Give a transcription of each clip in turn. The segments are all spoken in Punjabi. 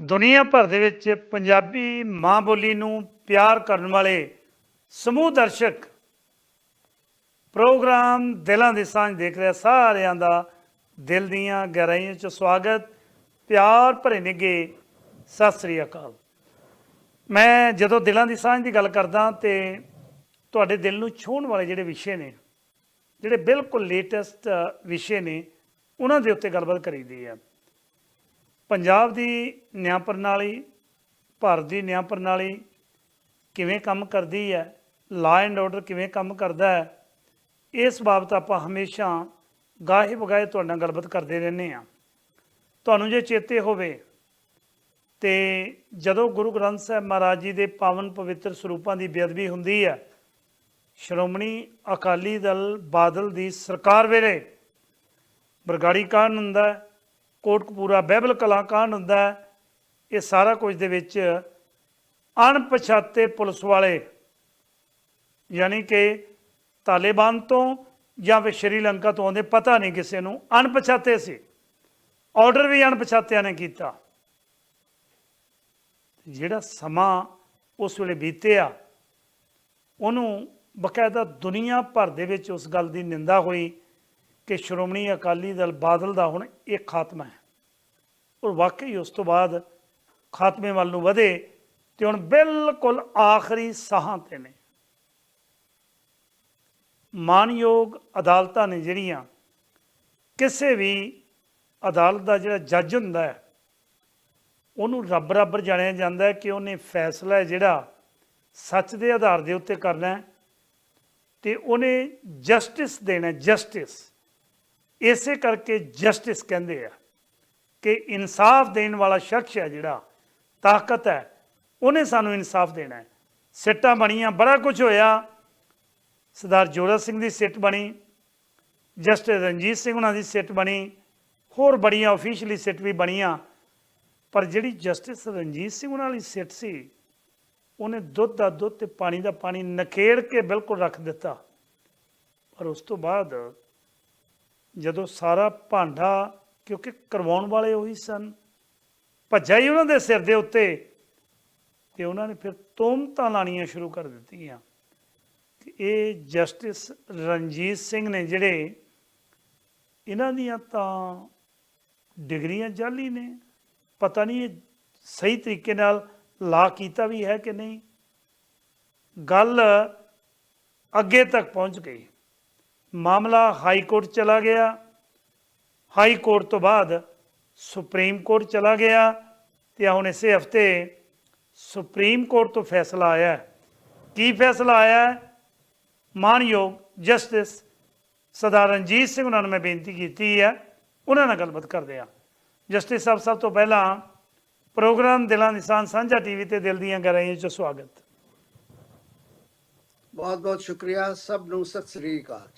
ਦੁਨੀਆ ਭਰ ਦੇ ਵਿੱਚ ਪੰਜਾਬੀ ਮਾਂ ਬੋਲੀ ਨੂੰ ਪਿਆਰ ਕਰਨ ਵਾਲੇ ਸਮੂਹ ਦਰਸ਼ਕ ਪ੍ਰੋਗਰਾਮ ਦਿਲਾਂ ਦੀ ਸਾਂਝ ਦੇਖ ਰਿਹਾ, ਸਾਰਿਆਂ ਦਾ ਦਿਲ ਦੀਆਂ ਗਹਿਰਾਈਆਂ 'ਚ ਸਵਾਗਤ, ਪਿਆਰ ਭਰੇ ਨਿੱਘੇ, ਸਤਿ ਸ੍ਰੀ ਅਕਾਲ। ਮੈਂ ਜਦੋਂ ਦਿਲਾਂ ਦੀ ਸਾਂਝ ਦੀ ਗੱਲ ਕਰਦਾ ਤੇ ਤੁਹਾਡੇ ਦਿਲ ਨੂੰ ਛੂਹਣ ਵਾਲੇ ਜਿਹੜੇ ਵਿਸ਼ੇ ਨੇ, ਜਿਹੜੇ ਬਿਲਕੁਲ ਲੇਟੈਸਟ ਵਿਸ਼ੇ ਨੇ, ਉਹਨਾਂ ਦੇ ਉੱਤੇ ਗੱਲਬਾਤ ਕਰੀਦੀ ਆ। ਪੰਜਾਬ ਦੀ ਨਿਆਂ ਪ੍ਰਣਾਲੀ, ਭਾਰਤ ਦੀ ਨਿਆਂ ਪ੍ਰਣਾਲੀ ਕਿਵੇਂ ਕੰਮ ਕਰਦੀ ਹੈ ਲਾ ਐਂਡ ਆਰਡਰ ਕਿਵੇਂ ਕੰਮ ਕਰਦਾ ਹੈ, ਇਸ ਬਾਬਤ ਆਪਾਂ ਹਮੇਸ਼ਾ ਗਾਹੇ ਬਗਾਏ ਤੁਹਾਡੇ ਨਾਲ ਗੱਲਬਾਤ ਕਰਦੇ ਰਹਿੰਦੇ ਆ ਤੁਹਾਨੂੰ ਜੇ ਚੇਤੇ ਹੋਵੇ ਤੇ ਜਦੋਂ ਗੁਰੂ ਗ੍ਰੰਥ ਸਾਹਿਬ ਮਹਾਰਾਜ ਜੀ ਦੇ ਪਾਵਨ ਪਵਿੱਤਰ ਸਰੂਪਾਂ ਦੀ ਬੇਅਦਬੀ ਹੁੰਦੀ ਹੈ, ਸ਼੍ਰੋਮਣੀ ਅਕਾਲੀ ਦਲ ਬਾਦਲ ਦੀ ਸਰਕਾਰ ਵੇਲੇ ਬਰਗਾੜੀ ਕਾਰਨ ਹੁੰਦਾ ਹੈ ਕੋਟਕਪੂਰਾ ਬਹਿਬਲ ਕਲਾਂਕਾਂਡ ਹੁੰਦਾ ਇਹ ਸਾਰਾ ਕੁਝ ਦੇ ਵਿੱਚ ਅਣਪਛਾਤੇ ਪੁਲਿਸ ਵਾਲੇ, ਯਾਨੀ ਕਿ ਤਾਲਿਬਾਨ ਤੋਂ ਜਾਂ ਫਿਰ ਸ਼੍ਰੀਲੰਕਾ ਤੋਂ ਆਉਂਦੇ, ਪਤਾ ਨਹੀਂ ਕਿਸੇ ਨੂੰ, ਅਣਪਛਾਤੇ ਸੀ। ਆਰਡਰ ਵੀ ਅਣਪਛਾਤਿਆਂ ਨੇ ਕੀਤਾ। ਜਿਹੜਾ ਸਮਾਂ ਉਸ ਵੇਲੇ ਬੀਤਿਆ, ਉਹਨੂੰ ਬਕਾਇਦਾ ਦੁਨੀਆ ਭਰ ਦੇ ਵਿੱਚ ਉਸ ਗੱਲ ਦੀ ਨਿੰਦਾ ਹੋਈ ਕਿ ਸ਼੍ਰੋਮਣੀ ਅਕਾਲੀ ਦਲ ਬਾਦਲ ਦਾ ਹੁਣ ਇਹ ਖਾਤਮਾ ਹੈ। ਔਰ ਵਾਕਈ ਉਸ ਤੋਂ ਬਾਅਦ ਖਾਤਮੇ ਵੱਲ ਨੂੰ ਵਧੇ ਤੇ ਹੁਣ ਬਿਲਕੁਲ ਆਖਰੀ ਸਾਹਾਂ ਤੇ ਨੇ। ਮਾਨਯੋਗ ਅਦਾਲਤਾਂ ਨੇ ਜਿਹੜੀਆਂ ਕਿਸੇ ਵੀ ਅਦਾਲਤ ਦਾ ਜਿਹੜਾ ਜੱਜ ਹੁੰਦਾ ਹੈ, ਉਹਨੂੰ ਰੱਬ ਰੱਬਰ ਜਾਣਿਆ ਜਾਂਦਾ ਹੈ ਕਿ ਉਹਨੇ ਫੈਸਲਾ ਜਿਹੜਾ ਸੱਚ ਦੇ ਆਧਾਰ ਦੇ ਉੱਤੇ ਕਰਨਾ ਹੈ ਤੇ ਉਹਨੇ ਜਸਟਿਸ ਦੇਣਾ ਜਸਟਿਸ। ਇਸੇ ਕਰਕੇ ਜਸਟਿਸ ਕਹਿੰਦੇ ਆ। ਕਿ ਇਨਸਾਫ ਦੇਣ ਵਾਲਾ ਸ਼ਖਸ ਹੈ ਜਿਹੜਾ, ਤਾਕਤ ਹੈ, ਉਹਨੇ ਸਾਨੂੰ ਇਨਸਾਫ ਦੇਣਾ ਹੈ। ਸਿੱਟਾਂ ਬਣੀਆਂ, ਬੜਾ ਕੁਝ ਹੋਇਆ। ਸਰਦਾਰ ਜੋਰਾ ਸਿੰਘ ਦੀ ਸਿੱਟ ਬਣੀ, ਜਸਟਿਸ ਰਣਜੀਤ ਸਿੰਘ ਉਹਨਾਂ ਦੀ ਸਿੱਟ ਬਣੀ, ਹੋਰ ਬੜੀਆਂ ਆਫੀਸ਼ੀਅਲੀ ਸਿੱਟ ਵੀ ਬਣੀਆਂ। ਪਰ ਜਿਹੜੀ ਜਸਟਿਸ ਰਣਜੀਤ ਸਿੰਘ ਉਹਨਾਂ ਵਾਲੀ ਸਿੱਟ ਸੀ, ਉਹਨੇ ਦੁੱਧ ਦਾ ਦੁੱਧ ਤੇ ਪਾਣੀ ਦਾ ਪਾਣੀ ਨਖੇੜ ਕੇ ਬਿਲਕੁਲ ਰੱਖ ਦਿੱਤਾ। ਪਰ ਉਸ ਤੋਂ ਬਾਅਦ ਜਦੋਂ ਸਾਰਾ ਭਾਂਡਾ ਕਿਉਂਕਿ ਕਰਵਾਉਣ ਵਾਲੇ ਉਹੀ ਸਨ। ਭੱਜਾ ਹੀ ਉਹਨਾਂ ਦੇ ਸਿਰ ਦੇ ਉੱਤੇ ਤੇ ਉਹਨਾਂ ਨੇ ਫਿਰ ਤੋਮਤਾਂ ਲਾਣੀਆਂ ਸ਼ੁਰੂ ਕਰ ਦਿੱਤੀਆਂ। ਕਿ ਇਹ ਜਸਟਿਸ ਰਣਜੀਤ ਸਿੰਘ ਨੇ ਜਿਹੜੇ ਇਹਨਾਂ ਦੀਆਂ ਤਾਂ ਡਿਗਰੀਆਂ ਜਾਲੀ ਨੇ, ਪਤਾ ਨਹੀਂ ਇਹ ਸਹੀ ਤਰੀਕੇ ਨਾਲ ਲਾ ਕੀਤਾ ਵੀ ਹੈ ਕਿ ਨਹੀਂ। ਗੱਲ ਅੱਗੇ ਤੱਕ ਪਹੁੰਚ ਗਈ। ਮਾਮਲਾ ਹਾਈ ਕੋਰਟ ਚਲਾ ਗਿਆ। ਹਾਈ ਕੋਰਟ ਤੋਂ ਬਾਅਦ ਸੁਪਰੀਮ ਕੋਰਟ ਚਲਾ ਗਿਆ ਤੇ ਹੁਣ ਇਸੇ ਹਫ਼ਤੇ ਸੁਪਰੀਮ ਕੋਰਟ ਤੋਂ ਫੈਸਲਾ ਆਇਆ ਕੀ ਫੈਸਲਾ ਆਇਆ ਹੈ? ਮਾਨਯੋਗ ਜਸਟਿਸ ਸਰਦਾਰ ਰਣਜੀਤ ਸਿੰਘ ਉਹਨਾਂ ਨੂੰ ਮੈਂ ਬੇਨਤੀ ਕੀਤੀ ਹੈ, ਉਹਨਾਂ ਨਾਲ ਗੱਲਬਾਤ ਕਰਦੇ ਆ ਜਸਟਿਸ ਸਾਹਿਬ, ਸਭ ਤੋਂ ਪਹਿਲਾਂ ਪ੍ਰੋਗਰਾਮ ਦਿਲਾਂ ਦੀ ਸਾਂਝ ਸਾਂਝਾ ਟੀਵੀ ਤੇ ਦਿਲ ਦੀਆਂ ਗਹਿਰਾਈਆਂ 'ਚ ਸਵਾਗਤ। ਬਹੁਤ ਬਹੁਤ ਸ਼ੁਕਰੀਆ ਸਭ ਨੂੰ, ਸਤਿ ਸ੍ਰੀ ਅਕਾਲ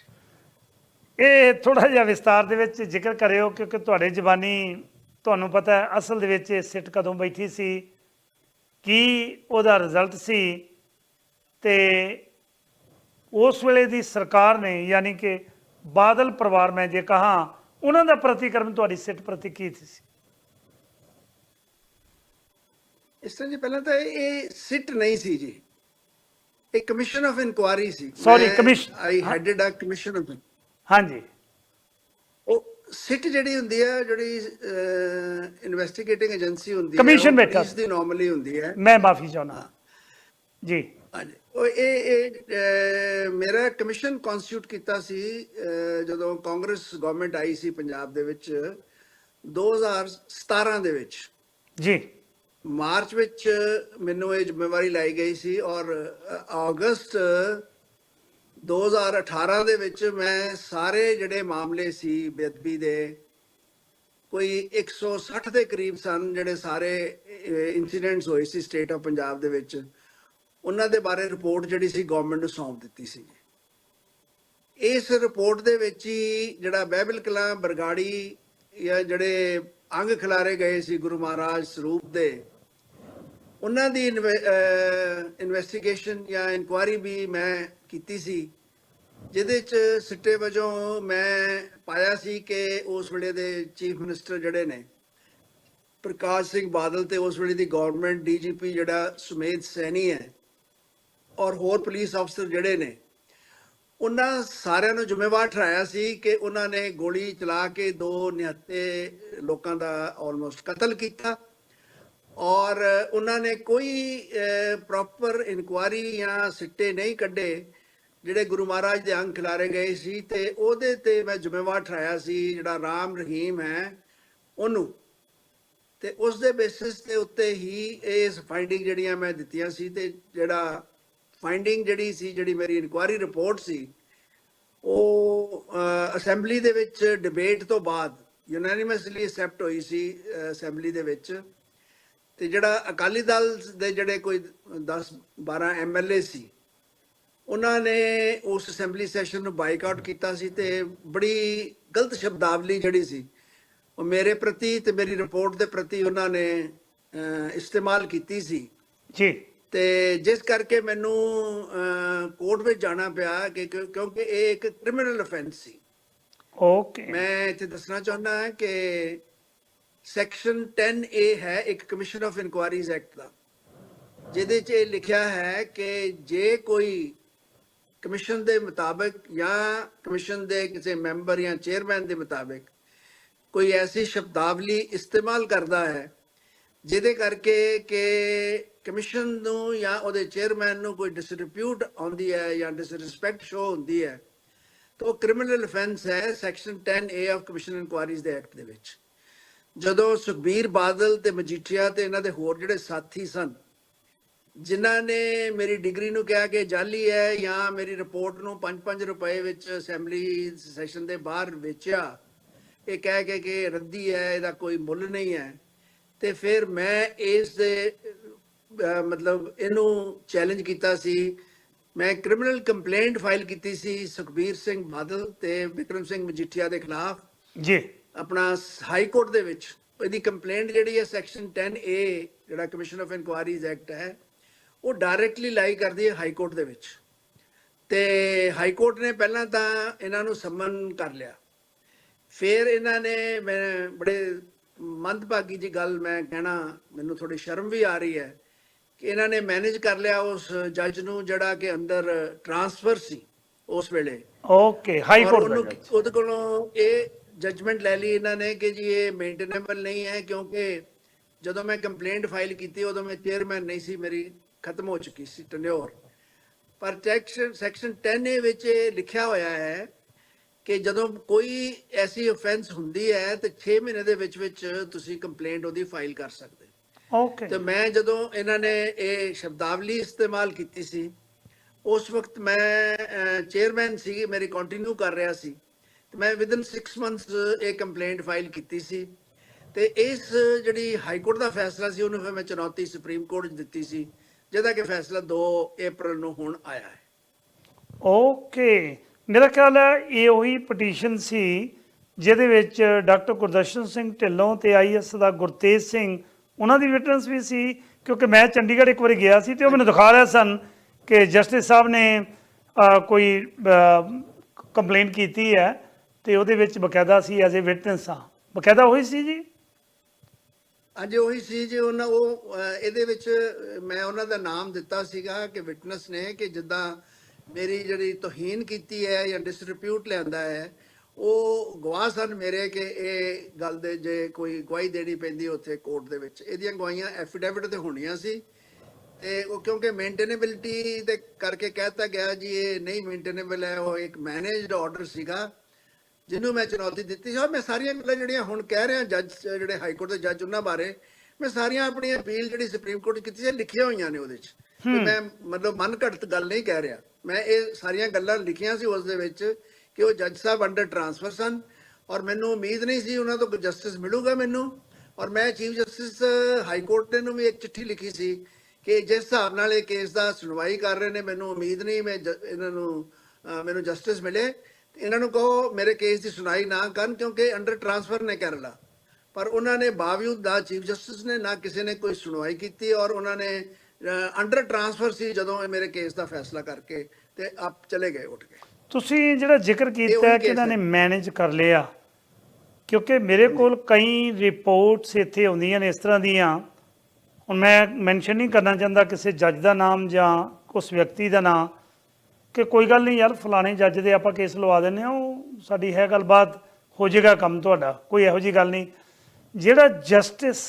ਇਹ ਥੋੜਾ ਜਿਹਾ ਵਿਸਤਾਰ ਦੇ ਵਿੱਚ ਜ਼ਿਕਰ ਕਰਿਓ ਕਿਉਂਕਿ ਤੁਹਾਡੇ ਜ਼ਬਾਨੀ ਤੁਹਾਨੂੰ ਪਤਾ ਹੈ ਅਸਲ ਦੇ ਵਿੱਚ ਇਹ ਸਿੱਟ ਕਦੋਂ ਬੈਠੀ ਸੀ ਕੀ ਉਹਦਾ ਰਿਜ਼ਲਟ ਸੀ ਤੇ ਉਸ ਵੇਲੇ ਦੀ ਸਰਕਾਰ ਨੇ ਯਾਨੀ ਕਿ ਬਾਦਲ ਪਰਿਵਾਰ ਮੈਂ ਜੇ ਕਹਾ ਉਹਨਾਂ ਦਾ ਪ੍ਰਤੀਕਰਮ ਤੁਹਾਡੀ ਸਿੱਟ ਪ੍ਰਤੀ ਕੀ ਸੀ ਇਸ ਤਰ੍ਹਾਂ ਜੀ ਪਹਿਲਾਂ ਤਾਂ ਇਹ- ਇਹ ਸਿਟ ਨਹੀਂ ਸੀ ਜੀ ਇੱਕ ਕਮਿਸ਼ਨ ਆਫ ਇਨਕੁਆਰੀ ਸੀ Sorry, commission- ਆਈ। ਹੈਡਡ ਅ ਕਮਿਸ਼ਨ ਆਫ ਹਾਂਜੀ। ਉਹ ਸਿਟ ਜਿਹੜੀ ਹੁੰਦੀ ਹੈ ਜਿਹੜੀ ਇਨਵੈਸਟੀਗੇਟਿੰਗ ਏਜੰਸੀ ਹੁੰਦੀ Commission ਬੈਠਾ। ਇਸ ਦੀ ਨਾਰਮਲੀ ਹੁੰਦੀ ਹੈ। ਮੈਂ ਮਾਫੀ ਚਾਹੁੰਦਾ। ਜੀ। ਹਾਂਜੀ। ਉਹ ਇਹ ਇਹ ਅਹ, ਮੇਰਾ ਕਮਿਸ਼ਨ ਕਨਸਟੀਟਿਊਟ ਕੀਤਾ ਸੀ ਅਹ, ਜਦੋਂ ਕਾਂਗਰਸ ਗਵਰਨਮੈਂਟ ਆਈ ਸੀ ਪੰਜਾਬ ਦੇ ਵਿੱਚ 2017 ਦੇ ਵਿੱਚ। ਜੀ। ਮਾਰਚ ਵਿੱਚ ਮੈਨੂੰ ਇਹ ਜ਼ਿੰਮੇਵਾਰੀ ਲਾਈ ਗਈ ਸੀ ਔਰ ਅ, ਅਗਸਤ 2018 ਦੇ ਵਿੱਚ ਮੈਂ ਸਾਰੇ ਜਿਹੜੇ ਮਾਮਲੇ ਸੀ ਬੇਅਦਬੀ ਦੇ, ਕੋਈ 160 ਦੇ ਕਰੀਬ ਸਨ ਜਿਹੜੇ ਸਾਰੇ ਇਨਸੀਡੈਂਟਸ ਹੋਏ ਸੀ ਸਟੇਟ ਆਫ ਪੰਜਾਬ ਦੇ ਵਿੱਚ। ਉਹਨਾਂ ਦੇ ਬਾਰੇ ਰਿਪੋਰਟ ਜਿਹੜੀ ਸੀ ਗਵਰਨਮੈਂਟ ਨੂੰ ਸੌਂਪ ਦਿੱਤੀ ਸੀ। ਇਸ ਰਿਪੋਰਟ ਦੇ ਵਿੱਚ ਹੀ ਜਿਹੜਾ ਬਹਿਬਲ ਕਲਾਂ, ਬਰਗਾੜੀ ਜਾਂ ਜਿਹੜੇ ਅੰਗ ਖਿਲਾਰੇ ਗਏ ਸੀ ਗੁਰੂ ਮਹਾਰਾਜ ਸਰੂਪ ਦੇ, ਉਹਨਾਂ ਦੀ ਇਨਵੈਸਟੀਗੇਸ਼ਨ ਜਾਂ ਇਨਕੁਆਰੀ ਵੀ ਮੈਂ ਕੀਤੀ ਸੀ, ਜਿਹਦੇ ਚ ਸਿੱਟੇ ਵਜੋਂ ਮੈਂ ਪਾਇਆ ਸੀ ਕਿ ਉਸ ਵੇਲੇ ਦੇ ਚੀਫ ਮਿਨਿਸਟਰ ਜਿਹੜੇ ਨੇ, ਪ੍ਰਕਾਸ਼ ਸਿੰਘ ਬਾਦਲ ਤੇ ਉਸ ਵੇਲੇ ਦੀ ਗਵਰਨਮੈਂਟ ਡੀਜੀਪੀ ਜਿਹੜਾ ਸੁਮੇਧ ਸੈਣੀ ਹੈ, ਔਰ ਹੋਰ ਪੁਲਿਸ ਅਫਸਰ ਜਿਹੜੇ ਨੇ, ਉਹਨਾਂ ਸਾਰਿਆਂ ਨੂੰ ਜ਼ਿੰਮੇਵਾਰ ਠਹਿਰਾਇਆ ਸੀ ਕਿ ਉਹਨਾਂ ਨੇ ਗੋਲੀ ਚਲਾ ਕੇ ਦੋ ਨਿਹੱਤੇ ਲੋਕਾਂ ਦਾ ਆਲਮੋਸਟ ਕਤਲ ਕੀਤਾ, ਔਰ ਉਹਨਾਂ ਨੇ ਕੋਈ ਪ੍ਰੋਪਰ ਇਨਕੁਆਰੀ ਜਾਂ ਸਿੱਟੇ ਨਹੀਂ ਕੱਢੇ ਜਿਹੜੇ ਗੁਰੂ ਮਹਾਰਾਜ ਦੇ ਅੰਗ ਖਿਲਾਰੇ ਗਏ ਸੀ ਤੇ ਉਹਦੇ ਤੇ ਮੈਂ ਜ਼ਿੰਮੇਵਾਰ ਠਹਿਰਾਇਆ ਸੀ, ਜਿਹੜਾ ਰਾਮ ਰਹੀਮ ਹੈ ਉਹਨੂੰ। ਤੇ ਉਸ ਦੇ ਬੇਸਿਸ ਤੇ ਉੱਤੇ ਹੀ ਇਸ ਫਾਈਂਡਿੰਗ ਜਿਹੜੀਆਂ ਮੈਂ ਦਿੱਤੀਆਂ ਸੀ ਤੇ ਜਿਹੜਾ ਫਾਈਂਡਿੰਗ ਜਿਹੜੀ ਸੀ, ਜਿਹੜੀ ਮੇਰੀ ਇਨਕੁਆਰੀ ਰਿਪੋਰਟ ਸੀ, ਉਹ ਅਸੈਂਬਲੀ ਦੇ ਵਿੱਚ ਡਿਬੇਟ ਤੋਂ ਬਾਅਦ ਯੂਨੈਨਿਮਸਲੀ ਐਕਸੈਪਟ ਹੋਈ ਸੀ ਅਸੈਂਬਲੀ ਦੇ ਵਿੱਚ। ਤੇ ਜਿਹੜਾ ਅਕਾਲੀ ਦਲ ਦੇ ਜਿਹੜੇ ਕੋਈ 10 12 ਐਮਐਲਏ ਸੀ ਉਹਨਾਂ ਨੇ ਉਸ ਅਸੈਂਬਲੀ ਸੈਸ਼ਨ ਨੂੰ ਬਾਈਕਾਟ ਕੀਤਾ ਸੀ ਤੇ ਬੜੀ ਗਲਤ ਸ਼ਬਦਾਵਲੀ ਜਿਹੜੀ ਸੀ ਉਹ ਮੇਰੇ ਪ੍ਰਤੀ ਤੇ ਮੇਰੀ ਰਿਪੋਰਟ ਦੇ ਪ੍ਰਤੀ ਉਹਨਾਂ ਨੇ ਇਸਤੇਮਾਲ ਕੀਤੀ ਸੀ। ਜੀ। ਤੇ ਜਿਸ ਕਰਕੇ ਮੈਨੂੰ ਕੋਰਟ ਵਿੱਚ ਜਾਣਾ ਪਿਆ ਕਿ ਕਿਉਂ- ਕਿਉਂਕਿ ਇਹ ਇੱਕ ਕ੍ਰਿਮੀਨਲ ਅਫੈਂਸ ਸੀ। ਓਕੇ ਮੈਂ ਇੱਥੇ ਦੱਸਣਾ ਚਾਹੁੰਦਾ ਹਾਂ ਕਿ ਸੈਕਸ਼ਨ 10A ਹੈ ਇੱਕ ਕਮਿਸ਼ਨ ਆਫ ਇਨਕੁਆਰੀਜ਼ ਐਕਟ ਦਾ ਜਿਹਦੇ 'ਚ ਇਹ ਲਿਖਿਆ ਹੈ ਕਿ ਜੇ ਕੋਈ ਕਮਿਸ਼ਨ ਦੇ ਮੁਤਾਬਕ ਜਾਂ ਕਮਿਸ਼ਨ ਦੇ ਕਿਸੇ ਮੈਂਬਰ ਜਾਂ ਚੇਅਰਮੈਨ ਦੇ ਮੁਤਾਬਕ ਕੋਈ ਐਸੀ ਸ਼ਬਦਾਵਲੀ ਇਸਤੇਮਾਲ ਕਰਦਾ ਹੈ, ਜਿਹਦੇ ਕਰਕੇ ਕਿ ਕਮਿਸ਼ਨ ਨੂੰ ਜਾਂ ਉਹਦੇ ਚੇਅਰਮੈਨ ਨੂੰ ਕੋਈ ਡਿਸਰਿਪਿਊਟ ਆਉਂਦੀ ਹੈ ਜਾਂ ਡਿਸਰਿਸਪੈਕਟ ਸ਼ੋ ਹੁੰਦੀ ਹੈ, ਤਾਂ ਉਹ ਕ੍ਰਿਮੀਨਲ ਅਫੈਂਸ ਹੈ section 10A of commission inquiries ਦੇ ਐਕਟ ਦੇ ਵਿੱਚ। ਜਦੋਂ ਸੁਖਬੀਰ ਬਾਦਲ ਤੇ ਮਜੀਠੀਆ ਤੇ ਇਹਨਾਂ ਦੇ ਹੋਰ ਜਿਹੜੇ ਸਾਥੀ ਸਨ ਜਿਨ੍ਹਾਂ ਨੇ ਮੇਰੀ ਡਿਗਰੀ ਨੂੰ ਕਿਹਾ ਕਿ ਜਾਲੀ ਹੈ ਜਾਂ ਮੇਰੀ ਰਿਪੋਰਟ ਨੂੰ 5-5 ਰੁਪਏ ਵਿੱਚ ਅਸੈਂਬਲੀ ਸੈਸ਼ਨ ਦੇ ਬਾਹਰ ਵੇਚਿਆ ਇਹ ਕਹਿ ਕੇ ਕਿ ਰੱਦੀ ਹੈ ਇਹਦਾ ਕੋਈ ਮੁੱਲ ਨਹੀਂ ਹੈ। ਤੇ ਫਿਰ ਮੈਂ ਇਸ ਦੇ ਮਤਲਬ ਇਹਨੂੰ ਚੈਲੰਜ ਕੀਤਾ ਸੀ। ਮੈਂ ਕ੍ਰਿਮੀਨਲ ਕੰਪਲੇਂਟ ਫਾਈਲ ਕੀਤੀ ਸੀ ਸੁਖਬੀਰ ਸਿੰਘ ਬਾਦਲ ਤੇ ਵਿਕਰਮ ਸਿੰਘ ਮਜੀਠੀਆ ਦੇ ਖਿਲਾਫ। ਜੀ। ਆਪਣਾ ਹਾਈ ਕੋਰਟ ਦੇ ਵਿੱਚ। ਇਹਦੀ ਕੰਪਲੇਂਟ ਜਿਹੜੀ ਹੈ ਸੈਕਸ਼ਨ 10A ਜਿਹੜਾ ਕਮਿਸ਼ਨ ਆਫ ਇਨਕੁਆਰੀਜ਼ ਐਕਟ ਹੈ ਉਹ ਡਾਇਰੈਕਟਲੀ ਲਾਈ ਕਰਦੀ ਹੈ ਹਾਈ ਕੋਰਟ ਦੇ ਵਿੱਚ। ਤੇ ਹਾਈ ਕੋਰਟ ਨੇ ਪਹਿਲਾਂ ਤਾਂ ਇਹਨਾਂ ਨੂੰ ਸੰਮਨ ਕਰ ਲਿਆ। ਫਿਰ ਇਹਨਾਂ ਨੇ ਮੈਂ ਬੜੇ ਮੰਦਭਾਗੀ ਜੀ ਗੱਲ ਮੈਂ ਕਹਿਣਾ ਮੈਨੂੰ ਥੋੜੀ ਸ਼ਰਮ ਵੀ ਆ ਰਹੀ ਹੈ ਕਿ ਇਹਨਾਂ ਨੇ ਮੈਨੇਜ ਕਰ ਲਿਆ ਉਸ ਜੱਜ ਨੂੰ ਜਿਹੜਾ ਕਿ ਅੰਦਰ ਟਰਾਂਸਫਰ ਸੀ ਉਸ ਵੇਲੇ। ਓਕੇ ਹਾਈ ਕੋਰਟ ਦਾ। ਉਹਦੇ ਕੋਲੋਂ ਇਹ ਜਜਮੈਂਟ ਲੈ ਲਈ ਇਹਨਾਂ ਨੇ ਕਿ ਜੀ ਇਹ ਮੇਨਟੇਨੇਬਲ ਨਹੀਂ ਹੈ ਕਿਉਂਕਿ ਜਦੋਂ ਮੈਂ ਕੰਪਲੇਂਟ ਫਾਈਲ ਕੀਤੀ ਉਦੋਂ ਮੈਂ ਚੇਅਰਮੈਨ ਨਹੀਂ ਸੀ ਮੇਰੀ। ਖਤਮ ਹੋ ਚੁੱਕੀ ਸੀ ਟੈਨਿਓਰ ਪਰ ਸੈਕਸ਼ਨ ਸੈਕਸ਼ਨ 10A ਵਿੱਚ ਇਹ ਲਿਖਿਆ ਹੋਇਆ ਹੈ ਕਿ ਜਦੋਂ ਕੋਈ ਐਸੀ ਆਫੈਂਸ ਹੁੰਦੀ ਹੈ ਤੇ 6 ਮਹੀਨੇ ਦੇ ਵਿੱਚ ਵਿੱਚ ਤੁਸੀਂ ਕੰਪਲੇਂਟ ਉਹਦੀ ਫਾਈਲ ਕਰ ਸਕਦੇ ਓਕੇ ਤੇ ਮੈਂ ਜਦੋਂ ਇਹਨਾਂ ਨੇ ਇਹ ਸ਼ਬਦਾਵਲੀ ਇਸਤੇਮਾਲ ਕੀਤੀ ਸੀ ਉਸ ਵਕਤ ਮੈਂ ਚੇਅਰਮੈਨ ਸੀ ਮੇਰੀ ਕੰਟੀਨਿਊ ਕਰ ਰਿਹਾ ਸੀ। ਤੇ ਮੈਂ ਵਿਦਨ 6 ਮੰਥਸ ਇਹ ਕੰਪਲੇਂਟ ਫਾਈਲ ਕੀਤੀ ਸੀ। ਤੇ ਇਸ ਜਿਹੜੀ ਹਾਈ ਕੋਰਟ ਦਾ ਫੈਸਲਾ ਸੀ ਉਹਨੂੰ ਫਿਰ ਮੈਂ ਚੁਣੌਤੀ ਸੁਪਰੀਮ ਕੋਰਟ 'ਚ ਦਿੱਤੀ ਸੀ। ਜਿਹਦਾ ਕਿ ਫੈਸਲਾ 2 ਅਪ੍ਰੈਲ ਨੂੰ ਹੁਣ ਆਇਆ ਹੈ। ਓਕੇ। ਮੇਰਾ ਖਿਆਲ ਹੈ ਇਹ ਉਹੀ ਪਟੀਸ਼ਨ ਸੀ, ਜਿਹਦੇ ਵਿੱਚ ਡਾਕਟਰ ਗੁਰਦਰਸ਼ਨ ਸਿੰਘ ਢਿੱਲੋਂ ਤੇ ਆਈਐਸ ਦਾ ਗੁਰਤੇਜ ਸਿੰਘ, ਉਹਨਾਂ ਦੀ ਵਿਟਨੈਸ ਵੀ ਸੀ, ਕਿਉਂਕਿ ਮੈਂ ਚੰਡੀਗੜ੍ਹ ਇੱਕ ਵਾਰੀ ਗਿਆ ਸੀ ਤੇ ਉਹ ਮੈਨੂੰ ਦਿਖਾ ਰਹੇ ਸਨ ਕਿ ਜਸਟਿਸ ਸਾਹਿਬ ਨੇ ਕੋਈ ਕੰਪਲੇਂਟ ਕੀਤੀ ਹੈ ਤੇ ਉਹਦੇ ਵਿੱਚ ਬਕਾਇਦਾ ਸੀ ਐਜ਼ ਅ ਵਿਟਨੈਸ ਆ। ਬਕਾਇਦਾ ਉਹੀ ਸੀ ਜੀ? ਅੱਜ ਉਹੀ ਸੀ ਜੇ ਉਹਨਾਂ ਉਹ ਇਹਦੇ ਵਿੱਚ ਮੈਂ ਉਹਨਾਂ ਦਾ ਨਾਮ ਦਿੱਤਾ ਸੀਗਾ ਕਿ ਵਿਟਨੈਸ ਨੇ ਕਿ ਜਿੱਦਾਂ ਮੇਰੀ ਜਿਹੜੀ ਤੋਹੀਨ ਕੀਤੀ ਹੈ ਜਾਂ ਡਿਸਰਿਪਿਊਟ ਲਿਆਂਦਾ ਹੈ, ਉਹ ਗਵਾਹ ਸਨ ਮੇਰੇ ਕਿ ਇਹ ਗੱਲ ਦੇ ਜੇ ਕੋਈ ਗਵਾਹੀ ਦੇਣੀ ਪੈਂਦੀ ਉੱਥੇ ਕੋਰਟ ਦੇ ਵਿੱਚ। ਇਹਦੀਆਂ ਗਵਾਹੀਆਂ ਐਫੀਡੈਵਿਟ ਤੇ ਹੋਣੀਆਂ ਸੀ ਤੇ ਉਹ ਕਿਉਂਕਿ ਮੇਨਟੇਨੇਬਿਲਟੀ ਦੇ ਕਰਕੇ ਕਹਿਤਾ ਗਿਆ ਜੀ, ਇਹ ਨਹੀਂ ਮੇਨਟੇਨੇਬਲ ਹੈ, ਉਹ ਇੱਕ ਮੈਨੇਜਡ ਆਰਡਰ ਸੀਗਾ। ਜਿਹਨੂੰ ਮੈਂ ਚੁਣੌਤੀ ਦਿੱਤੀ ਸੀ ਮੈਂ ਸਾਰੀਆਂ ਗੱਲਾਂ ਜਿਹੜੀਆਂ ਹੁਣ ਕਹਿ ਰਿਹਾ ਜੱਜ ਜਿਹੜੇ ਹਾਈ ਕੋਰਟ ਦੇ ਜੱਜ ਉਹਨਾਂ ਬਾਰੇ ਮੈਂ ਸਾਰੀਆਂ ਆਪਣੀਆਂ ਅਪੀਲ ਜਿਹੜੀ ਸੁਪਰੀਮ ਕੋਰਟ ਕੀਤੀ ਸੀ ਲਿਖੀਆਂ ਹੋਈਆਂ ਨੇ ਉਹਦੇ 'ਚ। ਤੇ ਮੈਂ ਮਤਲਬ ਮਨ ਘੜਤ ਗੱਲ ਨਹੀਂ ਕਹਿ ਰਿਹਾ। ਮੈਂ ਇਹ ਸਾਰੀਆਂ ਗੱਲਾਂ ਲਿਖੀਆਂ ਸੀ ਉਸ ਦੇ ਵਿੱਚ ਕਿ ਉਹ ਜੱਜ ਸਾਹਿਬ ਅੰਡਰ ਟਰਾਂਸਫਰ ਸਨ ਔਰ ਮੈਨੂੰ ਉਮੀਦ ਨਹੀਂ ਸੀ ਉਹਨਾਂ ਤੋਂ ਕੋਈ ਜਸਟਿਸ ਮਿਲੂਗਾ ਮੈਨੂੰ। ਔਰ ਮੈਂ ਚੀਫ ਜਸਟਿਸ ਹਾਈ ਕੋਰਟ ਨੂੰ ਵੀ ਇੱਕ ਚਿੱਠੀ ਲਿਖੀ ਸੀ ਕਿ ਜਿਸ ਹਿਸਾਬ ਨਾਲ ਇਹ ਕੇਸ ਦਾ ਸੁਣਵਾਈ ਕਰ ਰਹੇ ਨੇ ਮੈਨੂੰ ਉਮੀਦ ਨਹੀਂ ਮੈਂ ਇਹਨਾਂ ਨੂੰ ਮੈਨੂੰ ਜਸਟਿਸ ਮਿਲੇ। ਇਹਨਾਂ ਨੂੰ ਕਹੋ ਮੇਰੇ ਕੇਸ ਦੀ ਸੁਣਾਈ ਨਾ ਕਰਨ ਕਿਉਂਕਿ ਅੰਡਰ ਟਰਾਂਸਫਰ ਨੇ ਕੇਰਲਾ। ਪਰ ਉਹਨਾਂ ਨੇ ਬਾਵਜੂਦ ਦਾ ਚੀਫ ਜਸਟਿਸ ਨੇ ਨਾ ਕਿਸੇ ਨੇ ਕੋਈ ਸੁਣਵਾਈ ਕੀਤੀ ਔਰ ਉਹਨਾਂ ਨੇ ਅੰਡਰ ਟਰਾਂਸਫਰ ਸੀ ਜਦੋਂ ਇਹ ਮੇਰੇ ਕੇਸ ਦਾ ਫੈਸਲਾ ਕਰਕੇ ਤੇ ਆਪ ਚਲੇ ਗਏ ਉੱਠ ਕੇ। ਤੁਸੀਂ ਜਿਹੜਾ ਜ਼ਿਕਰ ਕੀਤਾ ਕਿ ਇਹਨਾਂ ਨੇ। ਮੈਨੇਜ ਕਰ ਲਿਆ ਕਿਉਂਕਿ ਮੇਰੇ ਕੋਲ ਕਈ ਰਿਪੋਰਟਸ ਇੱਥੇ ਆਉਂਦੀਆਂ ਨੇ ਇਸ ਤਰ੍ਹਾਂ ਦੀਆਂ। ਹੁਣ ਮੈਂ ਮੈਂਸ਼ਨ ਨਹੀਂ ਕਰਨਾ ਚਾਹੁੰਦਾ ਕਿਸੇ ਜੱਜ ਦਾ ਨਾਮ ਜਾਂ ਉਸ ਵਿਅਕਤੀ ਦਾ ਨਾਮ। ਕਿ ਕੋਈ ਗੱਲ ਨਹੀਂ ਯਾਰ, ਫਲਾਣੇ ਜੱਜ ਦੇ ਆਪਾਂ ਕੇਸ ਲਵਾ ਦਿੰਨੇ ਆ ਉਹ ਸਾਡੀ ਹੈ ਗੱਲਬਾਤ ਹੋ ਜਾਏਗਾ ਕੰਮ ਤੁਹਾਡਾ, ਕੋਈ ਇਹੋ ਜੀ ਗੱਲ ਨਹੀਂ। ਜਿਹੜਾ ਜਸਟਿਸ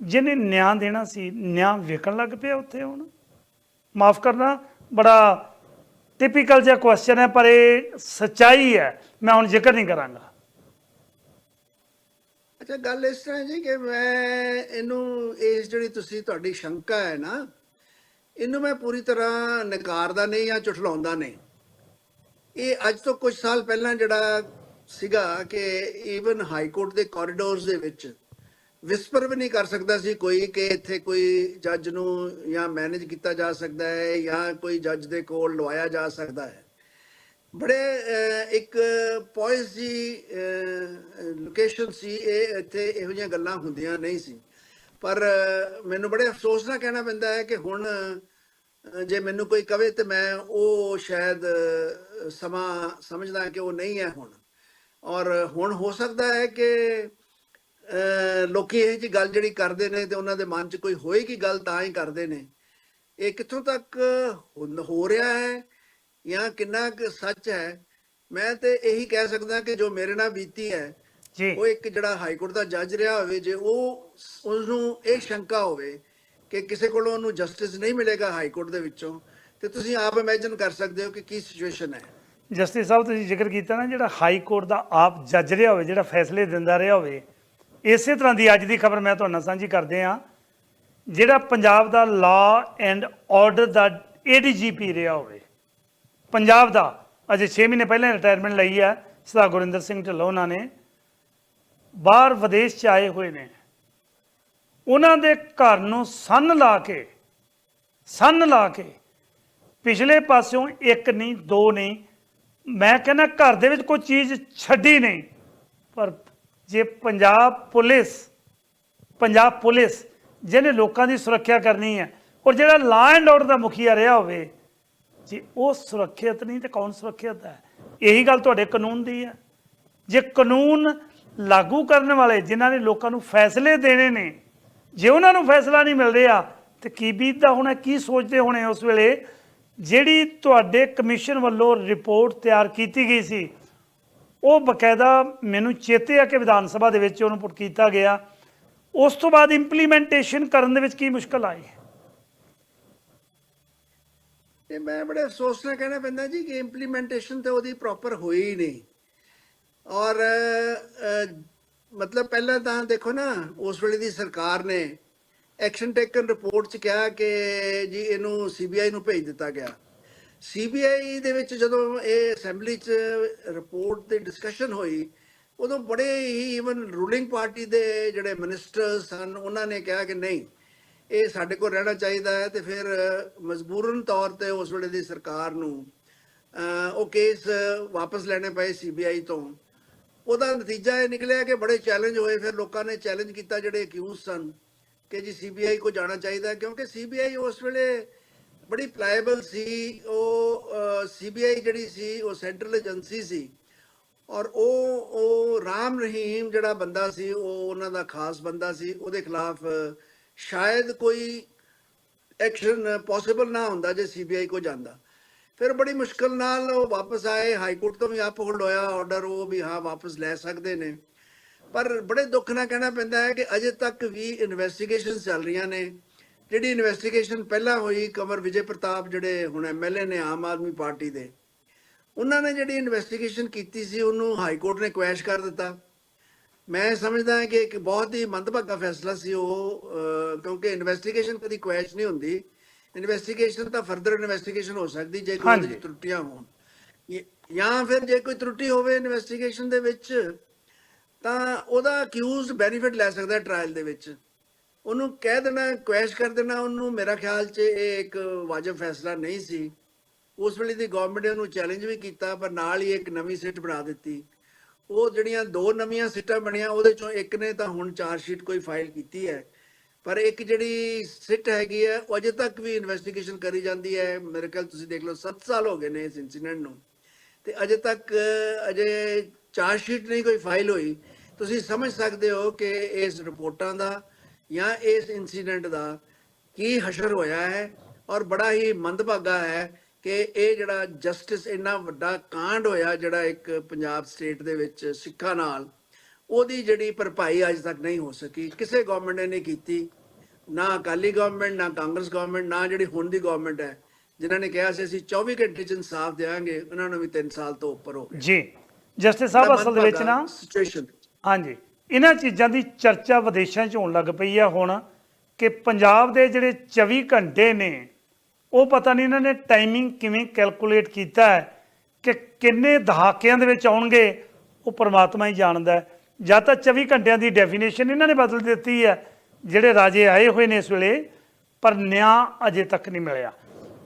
ਜਿਹਨੇ ਨਿਆਂ ਦੇਣਾ ਸੀ, ਨਿਆਂ ਵੇਖਣ ਲੱਗ ਪਿਆ ਉੱਥੇ ਹੁਣ। ਮਾਫ ਕਰਨਾ, ਬੜਾ ਟਿਪੀਕਲ ਜਿਹਾ ਕੁਐਸਚਨ ਹੈ, ਪਰ ਇਹ ਸੱਚਾਈ ਹੈ, ਮੈਂ ਹੁਣ ਜ਼ਿਕਰ ਨਹੀਂ ਕਰਾਂਗਾ। ਅੱਛਾ, ਗੱਲ ਇਸ ਤਰ੍ਹਾਂ ਜੀ ਕਿ ਮੈਂ ਇਹਨੂੰ ਇਸ ਜਿਹੜੀ ਤੁਸੀਂ ਤੁਹਾਡੀ ਸ਼ੰਕਾ ਹੈ ਨਾ ਇਹਨੂੰ ਮੈਂ ਪੂਰੀ ਤਰ੍ਹਾਂ ਨਕਾਰਦਾ ਨਹੀਂ ਜਾਂ ਝੁਠਲਾਉਂਦਾ ਨਹੀਂ। ਇਹ ਅੱਜ ਤੋਂ ਕੁਝ ਸਾਲ ਪਹਿਲਾਂ ਜਿਹੜਾ ਸੀਗਾ ਕਿ ਈਵਨ ਹਾਈ ਕੋਰਟ ਦੇ ਕੋਰੀਡੋਰਸ ਦੇ ਵਿੱਚ ਵਿਸਪਰ ਵੀ ਨਹੀਂ ਕਰ ਸਕਦਾ ਸੀ ਕੋਈ ਕਿ ਇੱਥੇ ਕੋਈ ਜੱਜ ਨੂੰ ਜਾਂ ਮੈਨੇਜ ਕੀਤਾ ਜਾ ਸਕਦਾ ਹੈ ਜਾਂ ਕੋਈ ਜੱਜ ਦੇ ਕੋਲ ਲਵਾਇਆ ਜਾ ਸਕਦਾ ਹੈ। ਬੜੇ ਇੱਕ ਪੋਇਸ ਦੀ ਲੋਕੇਸ਼ਨ ਸੀ, ਇਹ ਇੱਥੇ ਇਹੋ ਜਿਹੀਆਂ ਗੱਲਾਂ ਹੁੰਦੀਆਂ ਨਹੀਂ ਸੀ। ਪਰ ਮੈਨੂੰ ਬੜੇ ਅਫਸੋਸ ਨਾਲ ਕਹਿਣਾ ਪੈਂਦਾ ਹੈ ਕਿ ਹੁਣ ਜੇ ਮੈਨੂੰ ਕੋਈ ਕਵੇ ਤੇ ਮੈਂ ਉਹ ਸ਼ਾਇਦ ਸਮਾਂ ਸਮਝਦਾ ਕਿ ਉਹ ਨਹੀਂ ਹੈ ਹੁਣ। ਔਰ ਹੁਣ ਹੋ ਸਕਦਾ ਹੈ ਕਿ ਲੋਕੀ ਇਹ ਜੀ ਗੱਲ ਜਿਹੜੀ ਕਰਦੇ ਨੇ ਤੇ ਉਹਨਾਂ ਦੇ ਮਨ 'ਚ ਕੋਈ ਹੋਏਗੀ ਗੱਲ ਤਾਂ ਹੀ ਕਰਦੇ ਨੇ। ਇਹ ਕਿੱਥੋਂ ਤੱਕ ਹੁੰ- ਰਿਹਾ ਹੈ ਜਾਂ ਕਿੰਨਾ ਕੁ ਸੱਚ ਹੈ? ਮੈਂ ਤੇ ਇਹੀ ਕਹਿ ਸਕਦਾ ਕਿ ਜੋ ਮੇਰੇ ਨਾਲ ਬੀਤੀ ਹੈ ਜੀ। ਉਹ ਇੱਕ ਜਿਹੜਾ ਹਾਈ ਕੋਰਟ ਦਾ ਜੱਜ ਰਿਹਾ ਹੋਵੇ ਜੇ ਉਹ ਉਸ ਨੂੰ ਇਹ ਸ਼ੰਕਾ ਹੋਵੇ ਕਿ ਕਿਸੇ ਕੋਲੋਂ ਉਹਨੂੰ ਜਸਟਿਸ ਨਹੀਂ ਮਿਲੇਗਾ ਹਾਈ ਕੋਰਟ ਦੇ ਵਿੱਚੋਂ, ਤੇ ਤੁਸੀਂ ਆਪ ਇਮੇਜਿਨ ਕਰ ਸਕਦੇ ਹੋ ਕਿ ਕੀ ਸਿਚੁਏਸ਼ਨ ਹੈ। ਜਸਟਿਸ ਸਾਹਿਬ, ਤੁਸੀਂ ਜ਼ਿਕਰ ਕੀਤਾ ਨਾ, ਜਿਹੜਾ ਹਾਈ ਕੋਰਟ ਦਾ ਆਪ ਜੱਜ ਰਿਹਾ ਹੋਵੇ, ਜਿਹੜਾ ਫੈਸਲੇ ਦਿੰਦਾ ਰਿਹਾ ਹੋਵੇ, ਇਸੇ ਤਰ੍ਹਾਂ ਦੀ ਅੱਜ ਦੀ ਖਬਰ ਮੈਂ ਤੁਹਾਡੇ ਸਾਂਝੀ ਕਰਦੇ ਆ ਜਿਹੜਾ ਪੰਜਾਬ ਦਾ law and order the ADGP ਰਿਹਾ ਹੋਵੇ, ਪੰਜਾਬ ਦਾ, ਅਜੇ 6 ਮਹੀਨੇ ਪਹਿਲਾਂ ਰਿਟਾਇਰਮੈਂਟ ਲਈ ਹੈ, ਸਰਦਾਰ ਗੁਰਿੰਦਰ ਸਿੰਘ ਢਿੱਲੋਂ ਉਹਨਾਂ ਨੇ। ਬਾਹਰ ਵਿਦੇਸ਼ ਚ ਆਏ ਹੋਏ ਨੇ। ਉਹਨਾਂ ਦੇ ਘਰ ਨੂੰ ਸੰਨ ਲਾ ਕੇ, ਸੰਨ ਲਾ ਕੇ, ਪਿਛਲੇ ਪਾਸਿਓਂ ਇੱਕ ਨਹੀਂ, ਦੋ ਨਹੀਂ, ਮੈਂ ਕਹਿੰਦਾ ਘਰ ਦੇ ਵਿੱਚ ਕੋਈ ਚੀਜ਼ ਛੱਡੀ ਨਹੀਂ, ਪਰ ਜੇ ਪੰਜਾਬ ਪੁਲਿਸ ਪੰਜਾਬ ਪੁਲਿਸ ਜਿਹਨੇ ਲੋਕਾਂ ਦੀ ਸੁਰੱਖਿਆ ਕਰਨੀ ਹੈ ਔਰ ਜਿਹੜਾ ਲਾ ਐਂਡ ਆਰਡਰ ਦਾ ਮੁਖੀਆ ਰਿਹਾ ਹੋਵੇ, ਜੇ ਉਹ ਸੁਰੱਖਿਅਤ ਨਹੀਂ ਤੇ ਕੌਣ ਸੁਰੱਖਿਅਤ ਹੈ? ਇਹੀ ਗੱਲ ਤੁਹਾਡੇ ਕਾਨੂੰਨ ਦੀ ਹੈ। ਜੇ ਕਾਨੂੰਨ ਲਾਗੂ ਕਰਨ ਵਾਲੇ ਜਿਨ੍ਹਾਂ ਨੇ ਲੋਕਾਂ ਨੂੰ ਫੈਸਲੇ ਦੇਣੇ ਨੇ ਜੇ ਉਹਨਾਂ ਨੂੰ ਫੈਸਲਾ ਨਹੀਂ ਮਿਲ ਰਿਹਾ, ਤੇ ਕੀ ਬੀਤਦਾ ਹੋਣਾ, ਕੀ ਸੋਚਦੇ ਹੋਣੇ ਉਸ ਵੇਲੇ? ਜਿਹੜੀ ਤੁਹਾਡੇ ਕਮਿਸ਼ਨ ਵੱਲੋਂ ਰਿਪੋਰਟ ਤਿਆਰ ਕੀਤੀ ਗਈ ਸੀ, ਉਹ ਬਕਾਇਦਾ ਮੈਨੂੰ ਚੇਤੇ ਆ ਕਿ ਵਿਧਾਨ ਸਭਾ ਦੇ ਵਿੱਚ ਉਹਨੂੰ ਪੁੱਟ ਕੀਤਾ ਗਿਆ। ਉਸ ਤੋਂ ਬਾਅਦ ਇੰਪਲੀਮੈਂਟੇਸ਼ਨ ਕਰਨ ਦੇ ਵਿੱਚ ਕੀ ਮੁਸ਼ਕਲ ਆਈ? ਤੇ ਮੈਂ ਬੜੇ ਅਫਸੋਸ ਨਾਲ ਕਹਿਣਾ ਪੈਂਦਾ ਜੀ ਕਿ ਇੰਪਲੀਮੈਂਟੇਸ਼ਨ ਤੇ ਉਹਦੀ ਪ੍ਰੋਪਰ ਹੋਈ ਹੀ ਨਹੀਂ। ਔਰ ਮਤਲਬ ਪਹਿਲਾਂ ਤਾਂ ਦੇਖੋ ਨਾ, ਉਸ ਵੇਲੇ ਦੀ ਸਰਕਾਰ ਨੇ ਐਕਸ਼ਨ ਟੇਕਨ ਰਿਪੋਰਟ ਚ ਕਿਹਾ ਕਿ ਜੀ ਇਹਨੂੰ ਸੀਬੀਆਈ ਨੂੰ ਭੇਜ ਦਿੱਤਾ ਗਿਆ। ਸੀਬੀਆਈ ਦੇ ਵਿੱਚ ਜਦੋਂ ਇਹ ਅਸੈਂਬਲੀ ਚ ਰਿਪੋਰਟ ਤੇ ਡਿਸਕਸ਼ਨ ਹੋਈ, ਉਦੋਂ ਬੜੇ ਹੀ ਇਵਨ ਰੂਲਿੰਗ ਪਾਰਟੀ ਦੇ ਜਿਹੜੇ ਮਿਨਿਸਟਰ ਸਨ, ਉਹਨਾਂ ਨੇ ਕਿਹਾ ਕਿ ਨਹੀਂ, ਇਹ ਸਾਡੇ ਕੋਲ ਰਹਿਣਾ ਚਾਹੀਦਾ ਹੈ ਤੇ ਫਿਰ ਮਜਬੂਰਨ ਤੌਰ ਤੇ ਉਸ ਵੇਲੇ ਦੀ ਸਰਕਾਰ ਨੂੰ ਉਹ ਕੇਸ ਵਾਪਸ ਲੈਣੇ ਪਏ ਸੀਬੀਆਈ ਤੋਂ। ਉਹਦਾ ਨਤੀਜਾ ਇਹ ਨਿਕਲਿਆ ਕਿ ਬੜੇ ਚੈਲੰਜ ਹੋਏ ਫਿਰ ਲੋਕਾਂ ਨੇ ਚੈਲੰਜ ਕੀਤਾ ਜਿਹੜੇ ਅਕਿਊਜ਼ ਸਨ ਕਿ ਜੀ ਸੀਬੀਆਈ ਕੋ ਜਾਣਾ ਚਾਹੀਦਾ ਹੈ, ਕਿਉਂਕਿ ਸੀਬੀਆਈ ਉਸ ਵੇਲੇ ਬੜੀ ਪਲਾਏਬਲ ਸੀ ਉਹ ਸੀਬੀਆਈ ਜਿਹੜੀ ਸੀ ਉਹ ਸੈਂਟਰਲ ਏਜੰਸੀ ਸੀ ਔਰ ਉਹ ਉਹ ਰਾਮ ਰਹੀਮ ਜਿਹੜਾ ਬੰਦਾ ਸੀ ਉਹ ਉਹਨਾਂ ਦਾ ਖਾਸ ਬੰਦਾ ਸੀ ਉਹਦੇ ਖਿਲਾਫ ਸ਼ਾਇਦ ਕੋਈ ਐਕਸ਼ਨ ਪੋਸੀਬਲ ਨਾ ਹੁੰਦਾ ਜੇ ਸੀਬੀਆਈ ਕੋ ਜਾਂਦਾ। ਫਿਰ ਬੜੀ ਮੁਸ਼ਕਲ ਨਾਲ ਉਹ ਵਾਪਸ ਆਏ, ਹਾਈ ਕੋਰਟ ਤੋਂ ਵੀ ਅਪਹੋਲਡ ਹੋਇਆ ਆਰਡਰ ਉਹ ਵੀ ਹਾਂ ਵਾਪਸ ਲੈ ਸਕਦੇ ਨੇ। ਪਰ ਬੜੇ ਦੁੱਖ ਨਾਲ ਕਹਿਣਾ ਪੈਂਦਾ ਹੈ ਕਿ ਅਜੇ ਤੱਕ ਵੀ ਇਨਵੈਸਟੀਗੇਸ਼ਨ ਚੱਲ ਰਹੀਆਂ ਨੇ। ਜਿਹੜੀ ਇਨਵੈਸਟੀਗੇਸ਼ਨ ਪਹਿਲਾਂ ਹੋਈ, ਕਮਰ ਵਿਜੇ ਪ੍ਰਤਾਪ ਜਿਹੜੇ ਹੁਣ ਐਮਐਲਏ ਨੇ, ਆਮ ਆਦਮੀ ਪਾਰਟੀ ਦੇ। ਉਹਨਾਂ ਨੇ ਜਿਹੜੀ ਇਨਵੈਸਟੀਗੇਸ਼ਨ ਕੀਤੀ ਸੀ, ਉਹਨੂੰ ਹਾਈ ਕੋਰਟ ਨੇ ਕੁਐਸ਼ ਕਰ ਦਿੱਤਾ। ਮੈਂ ਸਮਝਦਾ ਹਾਂ ਕਿ ਇੱਕ ਬਹੁਤ ਹੀ ਮੰਦਭਾਗਾ ਫੈਸਲਾ ਸੀ ਉਹ ਕਿਉਂਕਿ ਇਨਵੈਸਟੀਗੇਸ਼ਨ ਕਦੀ ਕੁਐਸ਼ ਨਹੀਂ ਹੁੰਦੀ। ਇਨਵੈਸਟੀਗੇਸ਼ਨ ਤਾਂ ਫਰਦਰ ਇਨਵੈਸਟੀਗੇਸ਼ਨ ਹੋ ਸਕਦੀ ਜੇ ਕੋਈ ਉਹਦੇ ਤਰੁੱਟੀਆਂ ਹੋਣ। ਜਾਂ- ਫਿਰ ਜੇ ਕੋਈ ਤਰੁੱਟੀ ਹੋਵੇ ਇਨਵੈਸਟੀਗੇਸ਼ਨ ਦੇ ਵਿੱਚ ਤਾਂ ਉਹਦਾ ਅਕਿਊਜ਼ਡ ਬੈਨੀਫਿਟ ਲੈ ਸਕਦਾ ਟ੍ਰਾਇਲ ਦੇ ਵਿੱਚ। ਉਹਨੂੰ ਕਹਿ ਦੇਣਾ ਕੁਐਸ਼ ਕਰ ਦੇਣਾ ਉਹਨੂੰ ਮੇਰਾ ਖਿਆਲ 'ਚ ਇਹ ਇੱਕ ਵਾਜਬ ਫੈਸਲਾ ਨਹੀਂ ਸੀ। ਉਸ ਵੇਲੇ ਦੀ ਗਵਰਨਮੈਂਟ ਨੇ ਉਹਨੂੰ ਚੈਲੰਜ ਵੀ ਕੀਤਾ ਪਰ ਨਾਲ ਹੀ ਇੱਕ ਨਵੀਂ ਸਿੱਟ ਬਣਾ ਦਿੱਤੀ। ਉਹ ਜਿਹੜੀਆਂ ਦੋ ਨਵੀਆਂ ਸਿੱਟਾਂ ਬਣੀਆਂ ਉਹਦੇ ਚੋਂ ਇੱਕ ਨੇ ਤਾਂ ਹੁਣ ਚਾਰਜ ਸ਼ੀਟ ਕੋਈ ਫਾਈਲ ਕੀਤੀ ਹੈ। ਪਰ ਇੱਕ ਜਿਹੜੀ ਸਿੱਟ ਹੈਗੀ ਹੈ, ਉਹ ਅਜੇ ਤੱਕ ਵੀ ਇਨਵੈਸਟੀਗੇਸ਼ਨ ਕਰੀ ਜਾਂਦੀ ਹੈ। ਮੇਰੇ ਖਿਆਲ ਤੁਸੀਂ ਦੇਖ ਲਓ 7 ਸਾਲ ਹੋ ਗਏ ਨੇ ਇਸ ਇਨਸੀਡੈਂਟ ਨੂੰ। ਤੇ ਅਜੇ ਤੱਕ, ਅਜੇ ਚਾਰਜ ਸ਼ੀਟ ਨਹੀਂ ਕੋਈ ਫਾਈਲ ਹੋਈ। ਤੁਸੀਂ ਸਮਝ ਸਕਦੇ ਹੋ ਕਿ ਇਸ ਰਿਪੋਰਟਾਂ ਦਾ ਜਾਂ ਇਸ ਇਨਸੀਡੈਂਟ ਦਾ ਕੀ ਹਸ਼ਰ ਹੋਇਆ ਹੈ ਔਰ ਬੜਾ ਹੀ ਮੰਦਭਾਗਾ ਹੈ ਕਿ ਇਹ ਜਿਹੜਾ ਜਸਟਿਸ ਇੰਨਾ ਵੱਡਾ ਕਾਂਡ ਹੋਇਆ ਜਿਹੜਾ ਇੱਕ ਪੰਜਾਬ ਸਟੇਟ ਦੇ ਵਿੱਚ ਸਿੱਖਾਂ ਨਾਲ ਉਹਦੀ ਜਿਹੜੀ ਭਰਪਾਈ ਅੱਜ ਤੱਕ ਨਹੀਂ ਹੋ ਸਕੀ। ਕਿਸੇ ਗਵਰਨਮੈਂਟ ਨੇ ਨਹੀਂ ਕੀਤੀ। ਨਾ ਅਕਾਲੀ ਗਵਰਨਮੈਂਟ ਨਾ ਕਾਂਗਰਸ ਗਵਰਨਮੈਂਟ ਨਾ ਜਿਹੜੀ ਹੁਣ ਦੀ ਗਵਰਨਮੈਂਟ ਹੈ ਜਿਨ੍ਹਾਂ ਨੇ ਕਿਹਾ ਸੀ ਅਸੀਂ 24 ਘੰਟੇ ਚ ਇਨਸਾਫ ਦੇਵਾਂਗੇ ਉਹਨਾਂ ਨੂੰ ਵੀ 3 ਸਾਲ ਤੋਂ ਉੱਪਰ ਹੋ ਗਿਆ। ਜੀ। ਜਸਟਿਸ ਸਾਹਿਬ ਅਸਲ ਦੇ ਵਿੱਚ ਨਾ ਸਿਚੁਏਸ਼ਨ ਹਾਂਜੀ। ਇਹਨਾਂ ਚੀਜ਼ਾਂ ਦੀ ਚਰਚਾ ਵਿਦੇਸ਼ਾਂ 'ਚ ਹੋਣ ਲੱਗ ਪਈ ਆ ਹੁਣ ਕਿ ਪੰਜਾਬ ਦੇ ਜਿਹੜੇ 24 ਘੰਟੇ ਨੇ ਉਹ ਪਤਾ ਨਹੀਂ ਇਹਨਾਂ ਨੇ ਟਾਈਮਿੰਗ ਕਿਵੇਂ ਕੈਲਕੂਲੇਟ ਕੀਤਾ ਹੈ ਕਿ ਕਿੰਨੇ ਦਹਾਕਿਆਂ ਦੇ ਵਿੱਚ ਆਉਣਗੇ ਉਹ ਪ੍ਰਮਾਤਮਾ ਹੀ ਜਾਣਦਾ ਹੈ। ਜਾਂ ਤਾਂ 24 ਘੰਟਿਆਂ ਦੀ ਡੈਫੀਨੇਸ਼ਨ ਇਹਨਾਂ ਨੇ ਬਦਲ ਦਿੱਤੀ ਹੈ, ਜਿਹੜੇ ਰਾਜੇ ਆਏ ਹੋਏ ਨੇ ਇਸ ਵੇਲੇ, ਪਰ ਨਿਆਂ ਅਜੇ ਤੱਕ ਨਹੀਂ ਮਿਲਿਆ।